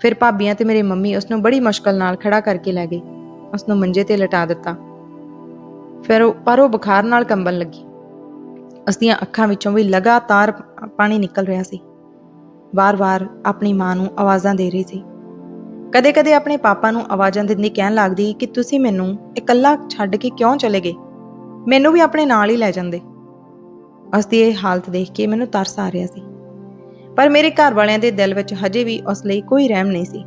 ਫਿਰ ਭਾਬੀਆਂ ਤੇ ਮੇਰੇ ਮੰਮੀ ਉਸ ਨੂੰ ਬੜੀ ਮੁਸ਼ਕਲ ਨਾਲ ਖੜਾ ਕਰਕੇ ਲੈ ਗਈ ਉਸ ਨੂੰ ਮੰਜੇ ਤੇ ਲਟਾ ਦਿੱਤਾ। ਫਿਰ ਉਹ, ਪਰ ਉਹ ਬੁਖਾਰ ਨਾਲ ਕੰਬਣ ਲੱਗੀ। ਉਸ ਦੀਆਂ ਅੱਖਾਂ ਵਿੱਚੋਂ ਵੀ ਲਗਾਤਾਰ ਪਾਣੀ ਨਿਕਲ ਰਿਹਾ ਸੀ। ਵਾਰ-ਵਾਰ ਆਪਣੀ ਮਾਂ ਨੂੰ ਆਵਾਜ਼ਾਂ ਦੇ ਰਹੀ ਸੀ। ਕਦੇ-ਕਦੇ ਆਪਣੇ ਪਾਪਾ ਨੂੰ ਆਵਾਜ਼ਾਂ ਦਿੰਦੀ ਕਹਿਣ ਲੱਗਦੀ ਕਿ ਤੁਸੀਂ ਮੈਨੂੰ ਇਕੱਲਾ ਛੱਡ ਕੇ ਕਿਉਂ ਚਲੇ ਗਏ? ਮੈਨੂੰ ਵੀ ਆਪਣੇ ਨਾਲ ਹੀ ਲੈ ਜਾਂਦੇ। ਉਸ ਦੀ ਇਹ ਹਾਲਤ ਦੇਖ ਕੇ ਮੈਨੂੰ ਤਰਸ ਆ ਰਿਹਾ ਸੀ। ਪਰ ਮੇਰੇ ਘਰ ਵਾਲਿਆਂ ਦੇ ਦਿਲ ਵਿੱਚ ਹਜੇ ਵੀ ਉਸ ਲਈ ਕੋਈ ਰਹਿਮ ਨਹੀਂ ਸੀ।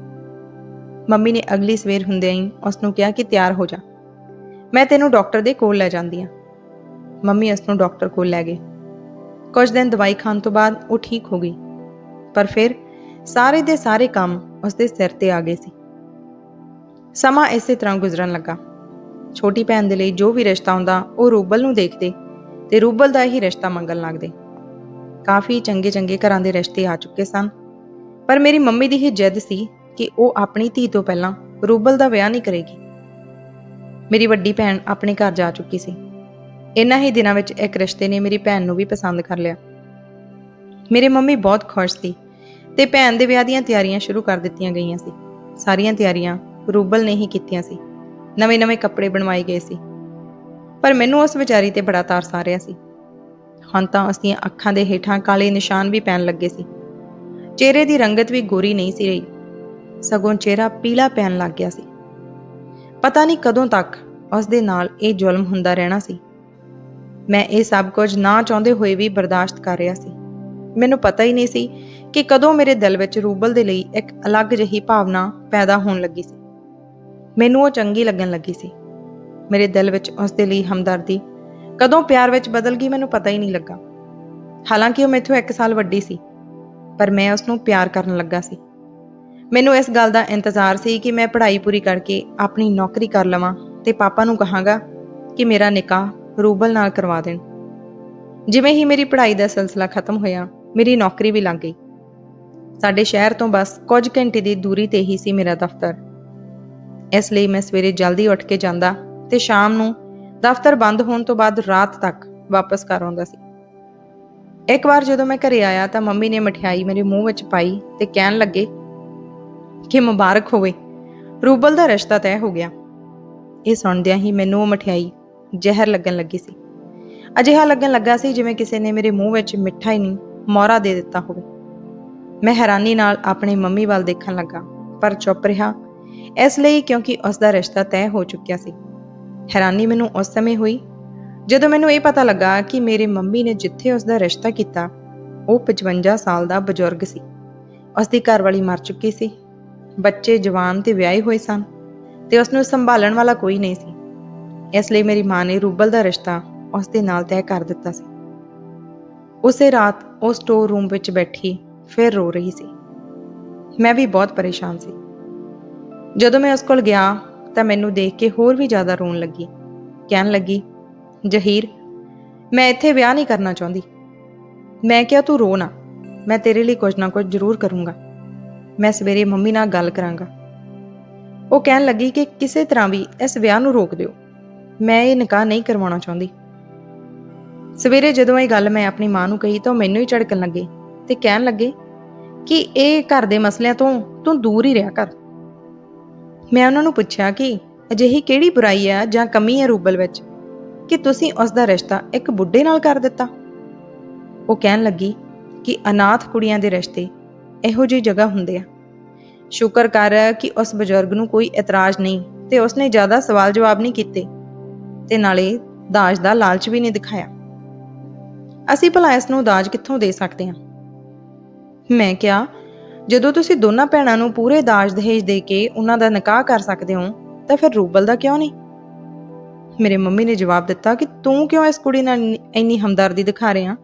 ਮੰਮੀ ਨੇ ਅਗਲੀ ਸਵੇਰ ਹੁੰਦਿਆਂ ਹੀ ਉਸ ਨੂੰ ਕਿਹਾ ਕਿ ਤਿਆਰ ਹੋ ਜਾ। ਮੈਂ ਤੈਨੂੰ ਡਾਕਟਰ ਦੇ ਕੋਲ ਲੈ ਜਾਂਦੀ ਹਾਂ। ਮੰਮੀ ਉਸ ਨੂੰ ਡਾਕਟਰ ਕੋਲ ਲੈ ਗਏ। ਕੁਝ ਦਿਨ ਦਵਾਈ ਖਾਣ ਤੋਂ ਬਾਅਦ ਉਹ ਠੀਕ ਹੋ ਗਈ। ਪਰ ਫਿਰ ਸਾਰੇ ਦੇ ਸਾਰੇ ਕੰਮ ਉਸਦੇ ਸਿਰ ਤੇ ਆ ਗਏ ਸੀ। ਸਮਾਂ ਇਸੇ ਤਰ੍ਹਾਂ ਗੁਜ਼ਰਨ ਲੱਗਾ। ਛੋਟੀ ਭੈਣ ਦੇ ਲਈ ਜੋ ਵੀ ਰਿਸ਼ਤਾ ਹੁੰਦਾ ਉਹ ਰੂਬਲ ਨੂੰ ਦੇਖਦੇ ਤੇ ਰੂਬਲ ਦਾ ਹੀ ਰਿਸ਼ਤਾ ਮੰਗਣ ਲੱਗਦੇ। ਕਾਫੀ ਚੰਗੇ ਚੰਗੇ ਘਰਾਂ ਦੇ ਰਿਸ਼ਤੇ ਆ ਚੁੱਕੇ ਸਨ। ਪਰ ਮੇਰੀ ਮੰਮੀ ਦੀ ਹੀ ਜਿੱਦ ਸੀ ਕਿ ਉਹ ਆਪਣੀ ਧੀ ਤੋਂ ਪਹਿਲਾਂ ਰੂਬਲ ਦਾ ਵਿਆਹ ਨਹੀਂ ਕਰੇਗੀ। ਮੇਰੀ ਵੱਡੀ ਭੈਣ ਆਪਣੇ ਘਰ ਜਾ ਚੁੱਕੀ ਸੀ। ਇਨ੍ਹਾਂ ਹੀ ਦਿਨਾਂ ਵਿੱਚ ਇੱਕ ਰਿਸ਼ਤੇ ਨੇ ਮੇਰੀ ਭੈਣ ਨੂੰ ਵੀ ਪਸੰਦ ਕਰ ਲਿਆ। ਮੇਰੇ ਮੰਮੀ ਬਹੁਤ ਖੁਸ਼ ਸੀ। ਤੇ ਭੈਣ ਦੇ ਵਿਆਹ ਦੀਆਂ ਤਿਆਰੀਆਂ ਸ਼ੁਰੂ ਕਰ ਦਿੱਤੀਆਂ ਗਈਆਂ ਸੀ। ਸਾਰੀਆਂ ਤਿਆਰੀਆਂ ਰੂਬਲ ਨੇ ਹੀ ਕੀਤੀਆਂ ਸੀ। ਨਵੇਂ-ਨਵੇਂ ਕੱਪੜੇ ਬਣਵਾਏ ਗਏ ਸੀ। ਪਰ ਮੈਨੂੰ ਉਸ ਵਿਚਾਰੀ ਤੇ ਬੜਾ ਤਰਸ ਆ ਰਿਹਾ ਸੀ। ਹੁਣ ਤਾਂ ਉਸ ਦੀਆਂ ਅੱਖਾਂ ਦੇ ਹੇਠਾਂ ਕਾਲੇ ਨਿਸ਼ਾਨ ਵੀ ਪੈਣ ਲੱਗੇ ਸੀ। ਚਿਹਰੇ ਦੀ ਰੰਗਤ ਵੀ ਗੋਰੀ ਨਹੀਂ ਸੀ ਰਹੀ। ਸਗੋਂ ਚਿਹਰਾ ਪੀਲਾ ਪੈਣ ਲੱਗ ਗਿਆ ਸੀ। ਪਤਾ ਨਹੀਂ ਕਦੋਂ ਤੱਕ ਉਸ ਦੇ ਨਾਲ ਇਹ ਜ਼ੁਲਮ ਹੁੰਦਾ ਰਹਿਣਾ ਸੀ। ਮੈਂ ਇਹ ਸਭ ਕੁਝ ਨਾ ਚਾਹੁੰਦੇ ਹੋਏ ਵੀ ਬਰਦਾਸ਼ਤ ਕਰ ਰਿਹਾ ਸੀ। ਮੈਨੂੰ ਪਤਾ ਹੀ ਨਹੀਂ ਸੀ ਕਿ ਕਦੋਂ ਮੇਰੇ ਦਿਲ ਵਿੱਚ ਰੂਬਲ ਦੇ ਲਈ ਇੱਕ ਅਲੱਗ ਜਿਹੀ ਭਾਵਨਾ ਪੈਦਾ ਹੋਣ ਲੱਗੀ ਸੀ। ਮੈਨੂੰ ਉਹ ਚੰਗੀ ਲੱਗਣ ਲੱਗੀ ਸੀ। ਮੇਰੇ ਦਿਲ ਵਿੱਚ ਉਸ ਦੇ ਲਈ ਹਮਦਰਦੀ ਕਦੋਂ ਪਿਆਰ ਵਿੱਚ ਬਦਲ ਗਈ ਮੈਨੂੰ ਪਤਾ ਹੀ ਨਹੀਂ ਲੱਗਾ। ਹਾਲਾਂਕਿ ਉਹ ਮੈਥੋਂ 1 ਸਾਲ ਵੱਡੀ ਸੀ, ਪਰ ਮੈਂ ਉਸ ਨੂੰ ਪਿਆਰ ਕਰਨ ਲੱਗਾ ਸੀ। ਮੈਨੂੰ ਇਸ ਗੱਲ ਦਾ ਇੰਤਜ਼ਾਰ ਸੀ ਕਿ ਮੈਂ ਪੜ੍ਹਾਈ ਪੂਰੀ ਕਰਕੇ ਆਪਣੀ ਨੌਕਰੀ ਕਰ ਲਵਾਂ ਤੇ ਪਾਪਾ ਨੂੰ ਕਹਾਂਗਾ ਕਿ ਮੇਰਾ ਨਿਕਾਹ ਰੂਬਲ ਨਾਲ ਕਰਵਾ ਦੇਣ। ਜਿਵੇਂ ਹੀ ਮੇਰੀ ਪੜ੍ਹਾਈ ਦਾ ਸਿਲਸਿਲਾ ਖਤਮ ਹੋਇਆ ਮੇਰੀ ਨੌਕਰੀ ਵੀ ਲੱਗ ਗਈ। ਸਾਡੇ ਸ਼ਹਿਰ ਤੋਂ ਬਸ ਕੁਝ ਘੰਟੇ ਦੀ ਦੂਰੀ ਤੇ ਹੀ ਸੀ ਮੇਰਾ ਦਫ਼ਤਰ। ਇਸ ਲਈ ਮੈਂ ਸਵੇਰੇ ਜਲਦੀ ਉੱਠ ਕੇ ਜਾਂਦਾ ਤੇ ਸ਼ਾਮ ਨੂੰ ਦਫ਼ਤਰ ਬੰਦ ਹੋਣ ਤੋਂ ਬਾਅਦ ਰਾਤ ਤੱਕ ਵਾਪਸ ਘਰ ਆਉਂਦਾ ਸੀ। ਇੱਕ ਵਾਰ ਜਦੋਂ ਮੈਂ ਘਰੇ ਆਇਆ ਤਾਂ ਮੰਮੀ ਨੇ ਮਠਿਆਈ ਮੇਰੇ ਮੂੰਹ ਵਿੱਚ ਪਾਈ ਤੇ ਕਹਿਣ ਲੱਗੇ ਕਿ ਮੁਬਾਰਕ ਹੋਵੇ। ਰੂਬਲ ਦਾ ਰਿਸ਼ਤਾ ਤੈਅ ਹੋ ਗਿਆ। ਇਹ ਸੁਣਦਿਆਂ ਹੀ ਮੈਨੂੰ ਉਹ ਮਠਿਆਈ ਜ਼ਹਿਰ ਲੱਗਣ ਲੱਗੀ ਸੀ। ਅਜਿਹਾ ਲੱਗਣ ਲੱਗਾ ਸੀ ਜਿਵੇਂ ਕਿਸੇ ਨੇ ਮੇਰੇ ਮੂੰਹ ਵਿੱਚ ਮਿੱਠਾ ਹੀ ਨਹੀਂ ਮੋਹਰਾ ਦੇ ਦਿੱਤਾ ਹੋਵੇ। ਮੈਂ ਹੈਰਾਨੀ ਨਾਲ ਆਪਣੇ ਮੰਮੀ ਵੱਲ ਦੇਖਣ ਲੱਗਾ, ਪਰ ਚੁੱਪ ਰਿਹਾ। ਇਸ ਲਈ ਕਿਉਂਕਿ ਉਸ ਦਾ ਰਿਸ਼ਤਾ ਤੈਅ ਹੋ ਚੁੱਕਿਆ ਸੀ। ਹੈਰਾਨੀ ਮੈਨੂੰ ਉਸ ਸਮੇਂ ਹੋਈ, ਜਦੋਂ ਮੈਨੂੰ ਇਹ ਪਤਾ ਲੱਗਾ ਕਿ ਮੇਰੇ ਮੰਮੀ ਨੇ ਜਿੱਥੇ ਉਸ ਦਾ ਰਿਸ਼ਤਾ ਕੀਤਾ, ਉਹ 55 ਸਾਲ ਦਾ ਬਜ਼ੁਰਗ ਸੀ। ਉਸ ਦੀ ਘਰਵਾਲੀ ਮਰ ਚੁੱਕੀ ਸੀ। ਬੱਚੇ ਜਵਾਨ ਤੇ ਵਿਆਹੇ ਹੋਏ ਸਨ ਤੇ ਉਸ ਨੂੰ ਸੰਭਾਲਣ ਵਾਲਾ ਕੋਈ ਨਹੀਂ ਸੀ। ਇਸ ਲਈ ਮੇਰੀ ਮਾਂ ਨੇ ਰੂਬਲ ਦਾ ਰਿਸ਼ਤਾ ਉਸ ਦੇ ਨਾਲ ਤੈਅ ਕਰ ਦਿੱਤਾ ਸੀ। ਉਸੇ ਰਾਤ ਉਹ ਸਟੋਰ ਰੂਮ ਵਿੱਚ ਬੈਠੀ ਫਿਰ ਰੋ ਰਹੀ ਸੀ। ਮੈਂ ਵੀ ਬਹੁਤ ਪਰੇਸ਼ਾਨ ਸੀ। ਜਦੋਂ ਮੈਂ ਉਸ ਕੋਲ ਗਿਆ ਤਾਂ ਮੈਨੂੰ ਦੇਖ ਕੇ ਹੋਰ ਵੀ ਜ਼ਿਆਦਾ ਰੋਣ ਲੱਗੀ। ਕਹਿਣ ਲੱਗੀ, ਜਹੀਰ, ਮੈਂ ਇੱਥੇ ਵਿਆਹ ਨਹੀਂ ਕਰਨਾ ਚਾਹੁੰਦੀ। ਮੈਂ ਕਿਹਾ ਤੂੰ ਰੋ ਨਾ, ਮੈਂ ਤੇਰੇ ਲਈ ਕੁਝ ਨਾ ਕੁਝ ਜ਼ਰੂਰ ਕਰੂੰਗਾ। ਮੈਂ ਸਵੇਰੇ ਮੰਮੀ ਨਾਲ ਗੱਲ ਕਰਾਂਗਾ। ਉਹ ਕਹਿਣ ਲੱਗੀ ਕਿ ਕਿਸੇ ਤਰ੍ਹਾਂ ਵੀ ਇਸ ਵਿਆਹ ਨੂੰ ਰੋਕ ਦਿਓ। ਮੈਂ ਇਹ ਨਿਕਾਹ ਨਹੀਂ ਕਰਵਾਉਣਾ ਚਾਹੁੰਦੀ। ਸਵੇਰੇ ਜਦੋਂ ਇਹ ਗੱਲ ਮੈਂ ਆਪਣੀ ਮਾਂ ਨੂੰ ਕਹੀ ਤਾਂ ਉਹ ਮੈਨੂੰ ਹੀ ਝੜਕਣ ਲੱਗੇ ਤੇ ਕਹਿਣ ਲੱਗੇ ਕਿ ਇਹ ਘਰ ਦੇ ਮਸਲਿਆਂ ਤੋਂ ਤੂੰ ਦੂਰ ਹੀ ਰਿਹਾ ਕਰ। ਮੈਂ ਉਹਨਾਂ ਨੂੰ ਪੁੱਛਿਆ ਕਿ ਅਜਿਹੀ ਕਿਹੜੀ ਬੁਰਾਈ ਹੈ ਜਾਂ ਕਮੀ ਹੈ ਰੂਬਲ ਵਿੱਚ ਕਿ ਤੁਸੀਂ ਉਸ ਦਾ ਰਿਸ਼ਤਾ ਇੱਕ ਬੁੱਢੇ ਨਾਲ ਕਰ ਦਿੱਤਾ? ਉਹ ਕਹਿਣ ਲੱਗੀ ਕਿ ਅਨਾਥ ਕੁੜੀਆਂ ਦੇ ਰਿਸ਼ਤੇ ਇਹੋ ਜਿਹੀ ਜਗ੍ਹਾ ਹੁੰਦੇ ਆ। ਸ਼ੁਕਰ ਕਰ ਕਿ ਉਸ ਬਜ਼ੁਰਗ ਨੂੰ ਕੋਈ ਇਤਰਾਜ਼ ਨਹੀਂ ਤੇ ਉਸਨੇ ਜ਼ਿਆਦਾ ਸਵਾਲ ਜਵਾਬ ਨਹੀਂ ਕੀਤੇ ਤੇ ਨਾਲੇ ਦਾਜ ਦਾ ਲਾਲਚ ਵੀ ਨਹੀਂ ਦਿਖਾਇਆ। ਅਸੀਂ ਭਲਾ ਇਸ ਨੂੰ ਦਾਜ ਕਿੱਥੋਂ ਦੇ ਸਕਦੇ ਹਾਂ? ਮੈਂ ਕਿਹਾ, ਜਦੋਂ ਤੁਸੀਂ ਦੋਨਾਂ ਭੈਣਾਂ ਨੂੰ ਪੂਰੇ ਦਾਜ ਦਹੇਜ ਦੇ ਕੇ ਉਹਨਾਂ ਦਾ ਨਿਕਾਹ ਕਰ ਸਕਦੇ ਹੋ, ਤਾਂ ਫਿਰ ਰੂਬਲ ਦਾ ਕਿਉਂ ਨਹੀਂ? ਮੇਰੇ ਮੰਮੀ ਨੇ ਜਵਾਬ ਦਿੱਤਾ ਕਿ ਤੂੰ ਕਿਉਂ ਇਸ ਕੁੜੀ ਨਾਲ ਇੰਨੀ- ਹਮਦਰਦੀ ਦਿਖਾ ਰਿਹਾ?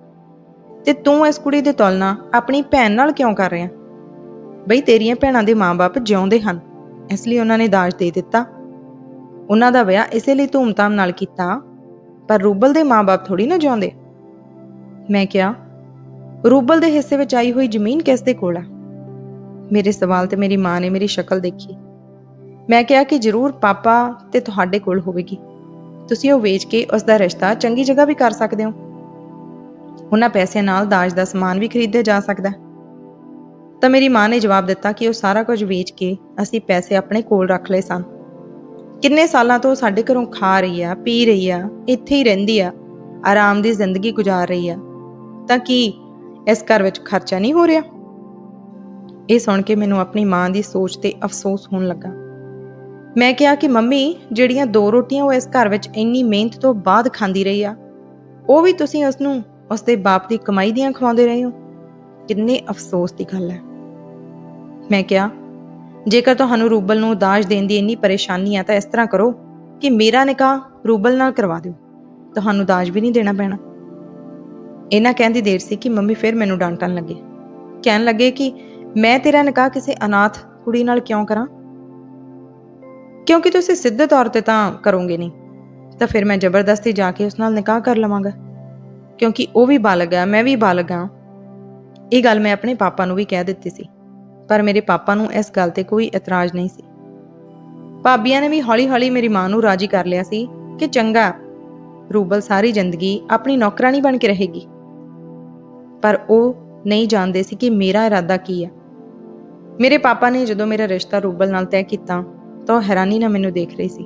ਤੇ ਤੂੰ ਇਸ ਕੁੜੀ ਦੀ ਤੁਲਨਾ ਆਪਣੀ ਭੈਣ ਨਾਲ ਕਿਉਂ ਕਰ ਰਿਹਾ? ਬਈ ਤੇਰੀਆਂ ਭੈਣਾਂ ਦੇ ਮਾਪੇ ਜਿਉਂਦੇ ਹਨ, ਇਸ ਲਈ ਉਹਨਾਂ ਨੇ ਦਾਜ ਦੇ ਦਿੱਤਾ। ਉਹਨਾਂ ਦਾ ਵਿਆਹ ਇਸੇ ਲਈ ਧੂਮਧਾਮ ਨਾਲ ਕੀਤਾ, ਪਰ ਰੂਬਲ ਦੇ ਮਾਪੇ ਥੋੜੀ ਨਾ ਜਿਉਂਦੇ। ਮੈਂ ਕਿਹਾ, ਰੂਬਲ ਦੇ ਹਿੱਸੇ ਵਿੱਚ ਆਈ ਹੋਈ ਜ਼ਮੀਨ ਕਿਸ ਦੇ ਕੋਲ ਆ? ਮੇਰੇ ਸਵਾਲ ਤੇ ਮੇਰੀ ਮਾਂ ਨੇ ਮੇਰੀ ਸ਼ਕਲ ਦੇਖੀ। ਮੈਂ ਕਿਹਾ ਕਿ ਜ਼ਰੂਰ ਪਾਪਾ ਤੇ ਤੁਹਾਡੇ ਕੋਲ ਹੋਵੇਗੀ। ਤੁਸੀਂ ਉਹ ਵੇਚ ਕੇ ਉਸ ਦਾ ਰਿਸ਼ਤਾ ਚੰਗੀ ਜਗ੍ਹਾ ਵੀ ਕਰ ਸਕਦੇ ਹੋ। ਉਹਨਾਂ ਪੈਸਿਆਂ ਨਾਲ ਦਾਜ ਦਾ ਸਮਾਨ ਵੀ ਖਰੀਦਿਆ ਜਾ ਸਕਦਾ ਤਾਂ ਮੇਰੀ ਮਾਂ ਨੇ ਜਵਾਬ ਦਿੱਤਾ ਕਿ ਉਹ ਸਾਰਾ ਕੁਝ ਵੇਚ ਕੇ ਅਸੀਂ ਪੈਸੇ ਆਪਣੇ ਕੋਲ ਰੱਖ ਲਏ ਸਨ। ਕਿੰਨੇ ਸਾਲਾਂ ਤੋਂ ਸਾਡੇ ਘਰੋਂ ਖਾ ਰਹੀ ਆ, ਪੀ ਰਹੀ ਆ, ਇੱਥੇ ਹੀ ਰਹਿੰਦੀ ਆ, ਆਰਾਮ ਦੀ ਜ਼ਿੰਦਗੀ ਗੁਜ਼ਾਰ ਰਹੀ ਆ। ਤਾਂ ਕੀ ਇਸ ਘਰ ਵਿੱਚ ਖਰਚਾ ਨਹੀਂ ਹੋ ਰਿਹਾ? ਇਹ ਸੁਣ ਕੇ ਮੈਨੂੰ ਆਪਣੀ ਮਾਂ ਦੀ ਸੋਚ ਤੇ ਅਫਸੋਸ ਹੋਣ ਲੱਗਾ। ਮੈਂ ਕਿਹਾ ਕਿ ਮੰਮੀ, ਜਿਹੜੀਆਂ ਦੋ ਰੋਟੀਆਂ ਉਹ ਇਸ ਘਰ ਵਿੱਚ ਇੰਨੀ ਮਿਹਨਤ ਤੋਂ ਬਾਅਦ ਖਾਂਦੀ ਰਹੀ ਆ, ਉਹ ਵੀ ਤੁਸੀਂ ਉਸ ਨੂੰ ਉਸ ਦੇ ਬਾਪ ਦੀ ਕਮਾਈ ਦੀਆਂ ਖਵਾਉਂਦੇ ਰਹੇ ਹੋ? ਕਿੰਨੇ ਅਫਸੋਸ ਦੀ ਗੱਲ ਹੈ। ਮੈਂ ਕਿਹਾ, ਜੇਕਰ ਤੁਹਾਨੂੰ ਰੂਬਲ ਨੂੰ ਦਾਜ ਦੇਣ ਦੀ ਇੰਨੀ ਪਰੇਸ਼ਾਨੀ ਆ ਤਾਂ ਇਸ ਤਰ੍ਹਾਂ ਕਰੋ ਕਿ ਮੇਰਾ ਨਿਕਾਹ ਰੂਬਲ ਨਾਲ ਕਰਵਾ ਦਿਓ। ਤੁਹਾਨੂੰ ਦਾਜ ਵੀ ਨਹੀਂ ਦੇਣਾ ਪੈਣਾ। ਇਹਨਾਂ ਕਹਿੰਦੀ ਦੇਰ ਸੀ ਕਿ ਮੰਮੀ ਫਿਰ ਮੈਨੂੰ ਡਾਂਟਣ ਲੱਗੇ। ਕਹਿਣ ਲੱਗੇ ਕਿ ਮੈਂ ਤੇਰਾ ਨਿਕਾਹ ਕਿਸੇ ਅਨਾਥ ਕੁੜੀ ਨਾਲ ਕਿਉਂ ਕਰਾਂ? ਕਿਉਂਕਿ ਤੁਸੀਂ ਸਿੱਧੇ ਤੌਰ ਤੇ ਤਾਂ ਕਰੋਗੇ ਨਹੀਂ ਤਾਂ ਫਿਰ ਮੈਂ ਜ਼ਬਰਦਸਤੀ ਜਾ ਕੇ ਉਸ ਨਾਲ ਨਿਕਾਹ ਕਰ ਲਵਾਂਗਾ। ਕਿਉਂਕਿ ਉਹ ਵੀ ਬਾਲਗ ਆ, ਮੈਂ ਵੀ ਬਾਲਗ ਆ। ਇਹ ਗੱਲ ਮੈਂ ਆਪਣੇ ਪਾਪਾ ਨੂੰ ਵੀ ਕਹਿ ਦਿੱਤੀ ਸੀ, ਪਰ ਮੇਰੇ ਪਾਪਾ ਨੂੰ ਇਸ ਗੱਲ ਤੇ ਕੋਈ ਇਤਰਾਜ਼ ਨਹੀਂ ਸੀ। ਭਾਬੀਆਂ ਨੇ ਵੀ ਹੌਲੀ-ਹੌਲੀ ਮੇਰੀ ਮਾਂ ਨੂੰ ਰਾਜੀ ਕਰ ਲਿਆ ਸੀ ਕਿ ਚੰਗਾ, ਰੂਬਲ ਸਾਰੀ ਜ਼ਿੰਦਗੀ ਆਪਣੀ ਨੌਕਰਾਨੀ ਬਣ ਕੇ ਰਹੇਗੀ। ਪਰ ਉਹ ਨਹੀਂ ਜਾਣਦੇ ਸੀ ਕਿ ਮੇਰਾ ਇਰਾਦਾ ਕੀ ਹੈ ਮੇਰੇ ਪਾਪਾ ਨੇ ਜਦੋਂ ਮੇਰਾ ਰਿਸ਼ਤਾ ਰੂਬਲ ਨਾਲ ਤੈਅ ਕੀਤਾ, ਤਾਂ ਉਹ ਹੈਰਾਨੀ ਨਾਲ ਮੈਨੂੰ ਦੇਖ ਰਹੀ ਸੀ।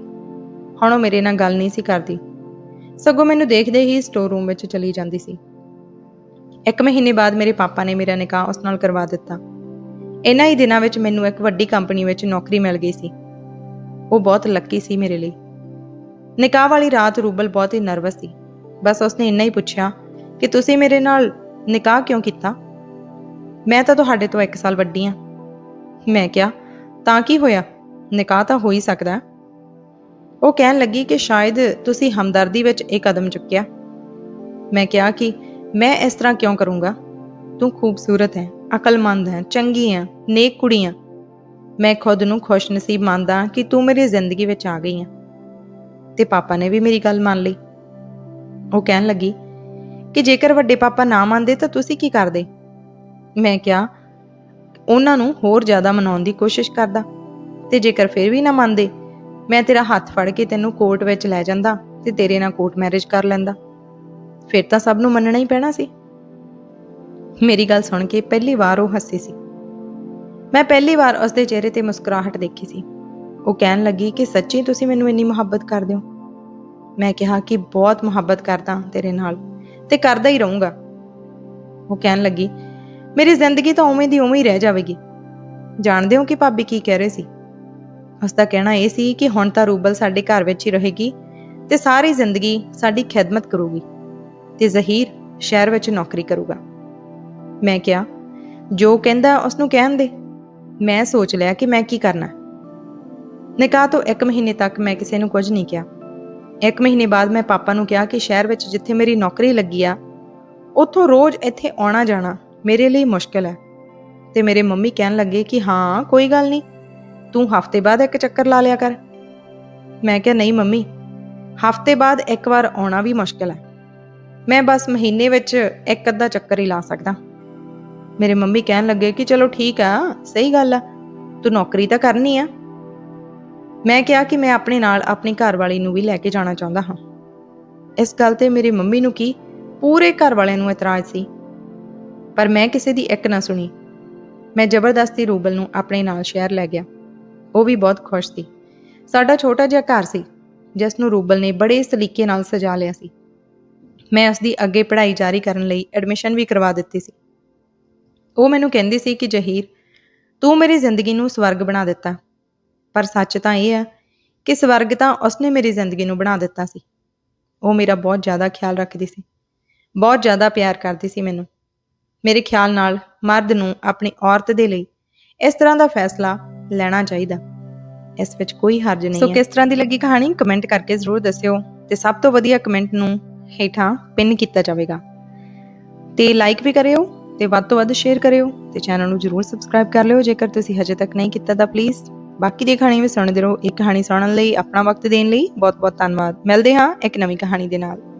ਹੁਣ ਉਹ ਮੇਰੇ ਨਾਲ ਗੱਲ ਨਹੀਂ ਸੀ ਕਰਦੀ। ਸਗੋਂ ਮੈਨੂੰ ਦੇਖਦੇ ਹੀ ਸਟੋਰ ਰੂਮ ਵਿੱਚ ਚਲੀ ਜਾਂਦੀ ਸੀ। ਇੱਕ ਮਹੀਨੇ ਬਾਅਦ ਮੇਰੇ ਪਾਪਾ ਨੇ ਮੇਰਾ ਨਿਕਾਹ ਉਸ ਨਾਲ ਕਰਵਾ ਦਿੱਤਾ। ਇਨ੍ਹਾਂ ਹੀ ਦਿਨਾਂ ਵਿੱਚ ਮੈਨੂੰ ਇੱਕ ਵੱਡੀ ਕੰਪਨੀ ਵਿੱਚ ਨੌਕਰੀ ਮਿਲ ਗਈ ਸੀ। ਉਹ ਬਹੁਤ ਲੱਕੀ ਸੀ ਮੇਰੇ ਲਈ। ਨਿਕਾਹ ਵਾਲੀ ਰਾਤ ਰੂਬਲ ਬਹੁਤ ਹੀ ਨਰਵਸ ਸੀ। ਬਸ ਉਸਨੇ ਇੰਨਾ ਹੀ ਪੁੱਛਿਆ ਕਿ ਤੁਸੀਂ ਮੇਰੇ ਨਾਲ ਨਿਕਾਹ ਕਿਉਂ ਕੀਤਾ? ਮੈਂ ਤਾਂ ਤੁਹਾਡੇ ਤੋਂ 1 ਸਾਲ ਵੱਡੀ ਹਾਂ। ਮੈਂ ਕਿਹਾ, ਤਾਂ ਕੀ ਹੋਇਆ? ਨਿਕਾਹ ਤਾਂ ਹੋ ਹੀ ਸਕਦਾ ਉਹ ਕਹਿਣ ਲੱਗੀ ਕਿ ਸ਼ਾਇਦ ਤੁਸੀਂ ਹਮਦਰਦੀ ਵਿੱਚ ਇਹ ਕਦਮ ਚੁੱਕਿਆ। ਮੈਂ ਕਿਹਾ ਕਿ ਮੈਂ ਇਸ ਤਰ੍ਹਾਂ ਕਿਉਂ ਕਰੂੰਗਾ? ਤੂੰ ਖੂਬਸੂਰਤ ਹੈ, ਅਕਲਮੰਦ ਹੈ, ਚੰਗੀ ਹੈ, ਨੇਕ ਕੁੜੀ ਹੈ। ਮੈਂ ਖੁਦ ਨੂੰ ਖੁਸ਼ਨਸੀਬ ਮੰਨਦਾ ਕਿ ਤੂੰ ਮੇਰੀ ਜ਼ਿੰਦਗੀ ਵਿੱਚ ਆ ਗਈ ਹੈ। ਤੇ ਪਾਪਾ ਨੇ ਵੀ ਮੇਰੀ ਗੱਲ ਮੰਨ ਲਈ। ਉਹ ਕਹਿਣ ਲੱਗੀ ਕਿ ਜੇਕਰ ਵੱਡੇ ਪਾਪਾ ਨਾ ਮੰਨਦੇ ਤਾਂ ਤੁਸੀਂ ਕੀ ਕਰਦੇ? ਮੈਂ ਕਿਹਾ, ਉਹਨਾਂ ਨੂੰ ਹੋਰ ਜ਼ਿਆਦਾ ਮਨਾਉਣ ਦੀ ਕੋਸ਼ਿਸ਼ ਕਰਦਾ। ਤੇ ਜੇਕਰ ਫਿਰ ਵੀ ਨਾ ਮੰਨਦੇ, ਮੈਂ ਤੇਰਾ ਹੱਥ ਫੜ ਕੇ ਤੈਨੂੰ ਕੋਰਟ ਵਿੱਚ ਲੈ ਜਾਂਦਾ ਤੇ ਤੇਰੇ ਨਾਲ ਕੋਰਟ ਮੈਰਿਜ ਕਰ ਲੈਂਦਾ। ਫਿਰ ਤਾਂ ਸਭ ਨੂੰ ਮੰਨਣਾ ਹੀ ਪੈਣਾ ਸੀ। ਮੇਰੀ ਗੱਲ ਸੁਣ ਕੇ ਪਹਿਲੀ ਵਾਰ ਉਹ ਹੱਸੀ ਸੀ। ਮੈਂ ਪਹਿਲੀ ਵਾਰ ਉਸਦੇ ਚਿਹਰੇ ਤੇ ਮੁਸਕਰਾਹਟ ਦੇਖੀ ਸੀ। ਉਹ ਕਹਿਣ ਲੱਗੀ ਕਿ ਸੱਚੀ ਤੁਸੀਂ ਮੈਨੂੰ ਇੰਨੀ ਮੁਹੱਬਤ ਕਰਦੇ ਹੋ। ਮੈਂ ਕਿਹਾ ਕਿ ਬਹੁਤ ਮੁਹੱਬਤ ਕਰਦਾ ਤੇਰੇ ਨਾਲ। ਤੇ ਕਰਦਾ ਹੀ ਰਹੂੰਗਾ। ਉਹ ਕਹਿਣ ਲੱਗੀ, ਮੇਰੀ ਜ਼ਿੰਦਗੀ ਤਾਂ ਉਵੇਂ ਦੀ ਉਵੇਂ ਹੀ ਰਹਿ ਜਾਵੇਗੀ। ਜਾਣਦੇ ਹੋ ਕਿ ਭਾਬੀ ਕੀ ਕਹਿ ਰਹੇ ਸੀ? ਉਸ ਦਾ ਕਹਿਣਾ ਇਹ ਸੀ ਕਿ ਹੁਣ ਤਾਂ ਰੂਬਲ ਸਾਡੇ ਘਰ ਵਿੱਚ ਹੀ ਰਹੇਗੀ ਤੇ ਸਾਰੀ ਜ਼ਿੰਦਗੀ ਸਾਡੀ ਖਿਦਮਤ ਕਰੂਗੀ ਤੇ ਜ਼ਹੀਰ ਸ਼ਹਿਰ ਵਿੱਚ ਨੌਕਰੀ ਕਰੂਗਾ। ਮੈਂ ਕਿਹਾ, ਜੋ ਕਹਿੰਦਾ ਉਸ ਨੂੰ ਕਹਿਣ ਦੇ। ਮੈਂ ਸੋਚ ਲਿਆ ਕਿ ਮੈਂ ਕੀ ਕਰਨਾ? ਨਿਕਾਹ ਤੋਂ 1 ਮਹੀਨੇ ਤੱਕ ਮੈਂ ਕਿਸੇ ਨੂੰ ਕੁਝ ਨਹੀਂ ਕਿਹਾ। ਇੱਕ ਮਹੀਨੇ ਬਾਅਦ ਮੈਂ ਪਾਪਾ ਨੂੰ ਕਿਹਾ ਕਿ ਸ਼ਹਿਰ ਵਿੱਚ ਜਿੱਥੇ ਮੇਰੀ ਨੌਕਰੀ ਲੱਗੀ ਆ, ਉੱਥੋਂ ਰੋਜ਼ ਇੱਥੇ ਆਉਣਾ ਜਾਣਾ ਮੇਰੇ ਲਈ ਮੁਸ਼ਕਲ ਹੈ। ਤੇ ਮੇਰੇ ਮੰਮੀ ਕਹਿਣ ਲੱਗੇ ਕਿ ਹਾਂ, ਕੋਈ ਗੱਲ ਨਹੀਂ, ਤੂੰ ਹਫ਼ਤੇ ਬਾਅਦ ਇੱਕ ਚੱਕਰ ਲਾ ਲਿਆ ਕਰ। ਮੈਂ ਕਿਹਾ, ਨਹੀਂ ਮੰਮੀ, ਹਫ਼ਤੇ ਬਾਅਦ ਇੱਕ ਵਾਰ ਆਉਣਾ ਵੀ ਮੁਸ਼ਕਲ ਹੈ। ਮੈਂ ਬਸ ਮਹੀਨੇ ਵਿੱਚ ਇੱਕ ਅੱਧਾ ਚੱਕਰ ਹੀ ਲਾ ਸਕਦਾ। ਮੇਰੇ ਮੰਮੀ ਕਹਿਣ ਲੱਗੇ ਕਿ ਚਲੋ ਠੀਕ ਆ, ਸਹੀ ਗੱਲ ਆ, ਤੂੰ ਨੌਕਰੀ ਤਾਂ ਕਰਨੀ ਆ। ਮੈਂ ਕਿਹਾ ਕਿ ਮੈਂ ਆਪਣੇ ਨਾਲ ਆਪਣੀ ਘਰਵਾਲੀ ਨੂੰ ਵੀ ਲੈ ਕੇ ਜਾਣਾ ਚਾਹੁੰਦਾ ਹਾਂ। ਇਸ ਗੱਲ ਤੇ ਮੇਰੀ ਮੰਮੀ ਨੂੰ ਕੀ ਪੂਰੇ ਘਰ ਵਾਲਿਆਂ ਨੂੰ ਇਤਰਾਜ਼ ਸੀ। ਪਰ ਮੈਂ ਕਿਸੇ ਦੀ ਇੱਕ ਨਾ ਸੁਣੀ। ਮੈਂ ਜ਼ਬਰਦਸਤੀ ਰੂਬਲ ਨੂੰ ਆਪਣੇ ਨਾਲ ਸ਼ਹਿਰ ਲੈ ਗਿਆ। ਉਹ ਵੀ ਬਹੁਤ ਖੁਸ਼ ਸੀ। ਸਾਡਾ ਛੋਟਾ ਜਿਹਾ ਘਰ ਸੀ, ਜਿਸ ਨੂੰ ਰੂਬਲ ਨੇ ਬੜੇ ਸਲੀਕੇ ਨਾਲ ਸਜਾ ਲਿਆ ਸੀ। ਮੈਂ ਉਸ ਦੀ ਅੱਗੇ ਪੜ੍ਹਾਈ ਜਾਰੀ ਕਰਨ ਲਈ ਐਡਮਿਸ਼ਨ ਵੀ ਕਰਵਾ ਦਿੱਤੀ ਸੀ। ਉਹ ਮੈਨੂੰ ਕਹਿੰਦੀ ਸੀ ਕਿ ਜਹੀਰ, ਤੂੰ ਮੇਰੀ ਜ਼ਿੰਦਗੀ ਨੂੰ ਸਵਰਗ ਬਣਾ ਦਿੱਤਾ। ਪਰ ਸੱਚ ਤਾਂ ਇਹ ਹੈ ਕਿ ਸਵਰਗ ਤਾਂ ਉਸਨੇ ਮੇਰੀ ਜ਼ਿੰਦਗੀ ਨੂੰ ਬਣਾ ਦਿੱਤਾ ਸੀ। ਉਹ ਮੇਰਾ ਬਹੁਤ ਜ਼ਿਆਦਾ ਖਿਆਲ ਰੱਖਦੀ ਸੀ। ਬਹੁਤ ਜ਼ਿਆਦਾ ਪਿਆਰ ਕਰਦੀ ਸੀ ਮੈਨੂੰ। ਮੇਰੇ ਖਿਆਲ ਨਾਲ ਮਰਦ ਨੂੰ ਆਪਣੀ ਔਰਤ ਦੇ ਲਈ ਇਸ ਤਰ੍ਹਾਂ ਦਾ ਫੈਸਲਾ ਲੈਣਾ ਚਾਹੀਦਾ। ਇਸ ਵਿੱਚ ਕੋਈ ਹਰਜ ਨਹੀਂ ਹੈ। ਸੋ ਕਿਸ ਤਰ੍ਹਾਂ ਦੀ ਲੱਗੀ ਕਹਾਣੀ? ਕਮੈਂਟ ਕਰਕੇ ਜ਼ਰੂਰ ਦੱਸਿਓ ਤੇ ਸਭ ਤੋਂ ਵਧੀਆ ਕਮੈਂਟ ਨੂੰ ਹੇਠਾਂ ਪਿੰਨ ਕੀਤਾ ਜਾਵੇਗਾ। ਤੇ ਲਾਈਕ ਵੀ ਕਰਿਓ ਤੇ ਵੱਧ ਤੋਂ ਵੱਧ ਸ਼ੇਅਰ ਕਰਿਓ ਤੇ ਚੈਨਲ ਨੂੰ ਜਰੂਰ ਸਬਸਕ੍ਰਾਈਬ ਕਰ ਲਿਓ। ਜੇਕਰ ਤੁਸੀਂ ਹਜੇ ਤੱਕ ਨਹੀਂ ਕੀਤਾ ਤਾਂ ਪਲੀਜ਼ ਬਾਕੀ ਦੀ ਕਹਾਣੀ ਵੀ ਸੁਣਦੇ ਰਹੋ। ਇਹ ਕਹਾਣੀ ਸੁਣਨ ਲਈ, ਆਪਣਾ ਵਕਤ ਦੇਣ ਲਈ ਬਹੁਤ ਬਹੁਤ ਧੰਨਵਾਦ। ਮਿਲਦੇ ਹਾਂ ਇੱਕ ਨਵੀਂ ਕਹਾਣੀ ਦੇ ਨਾਲ।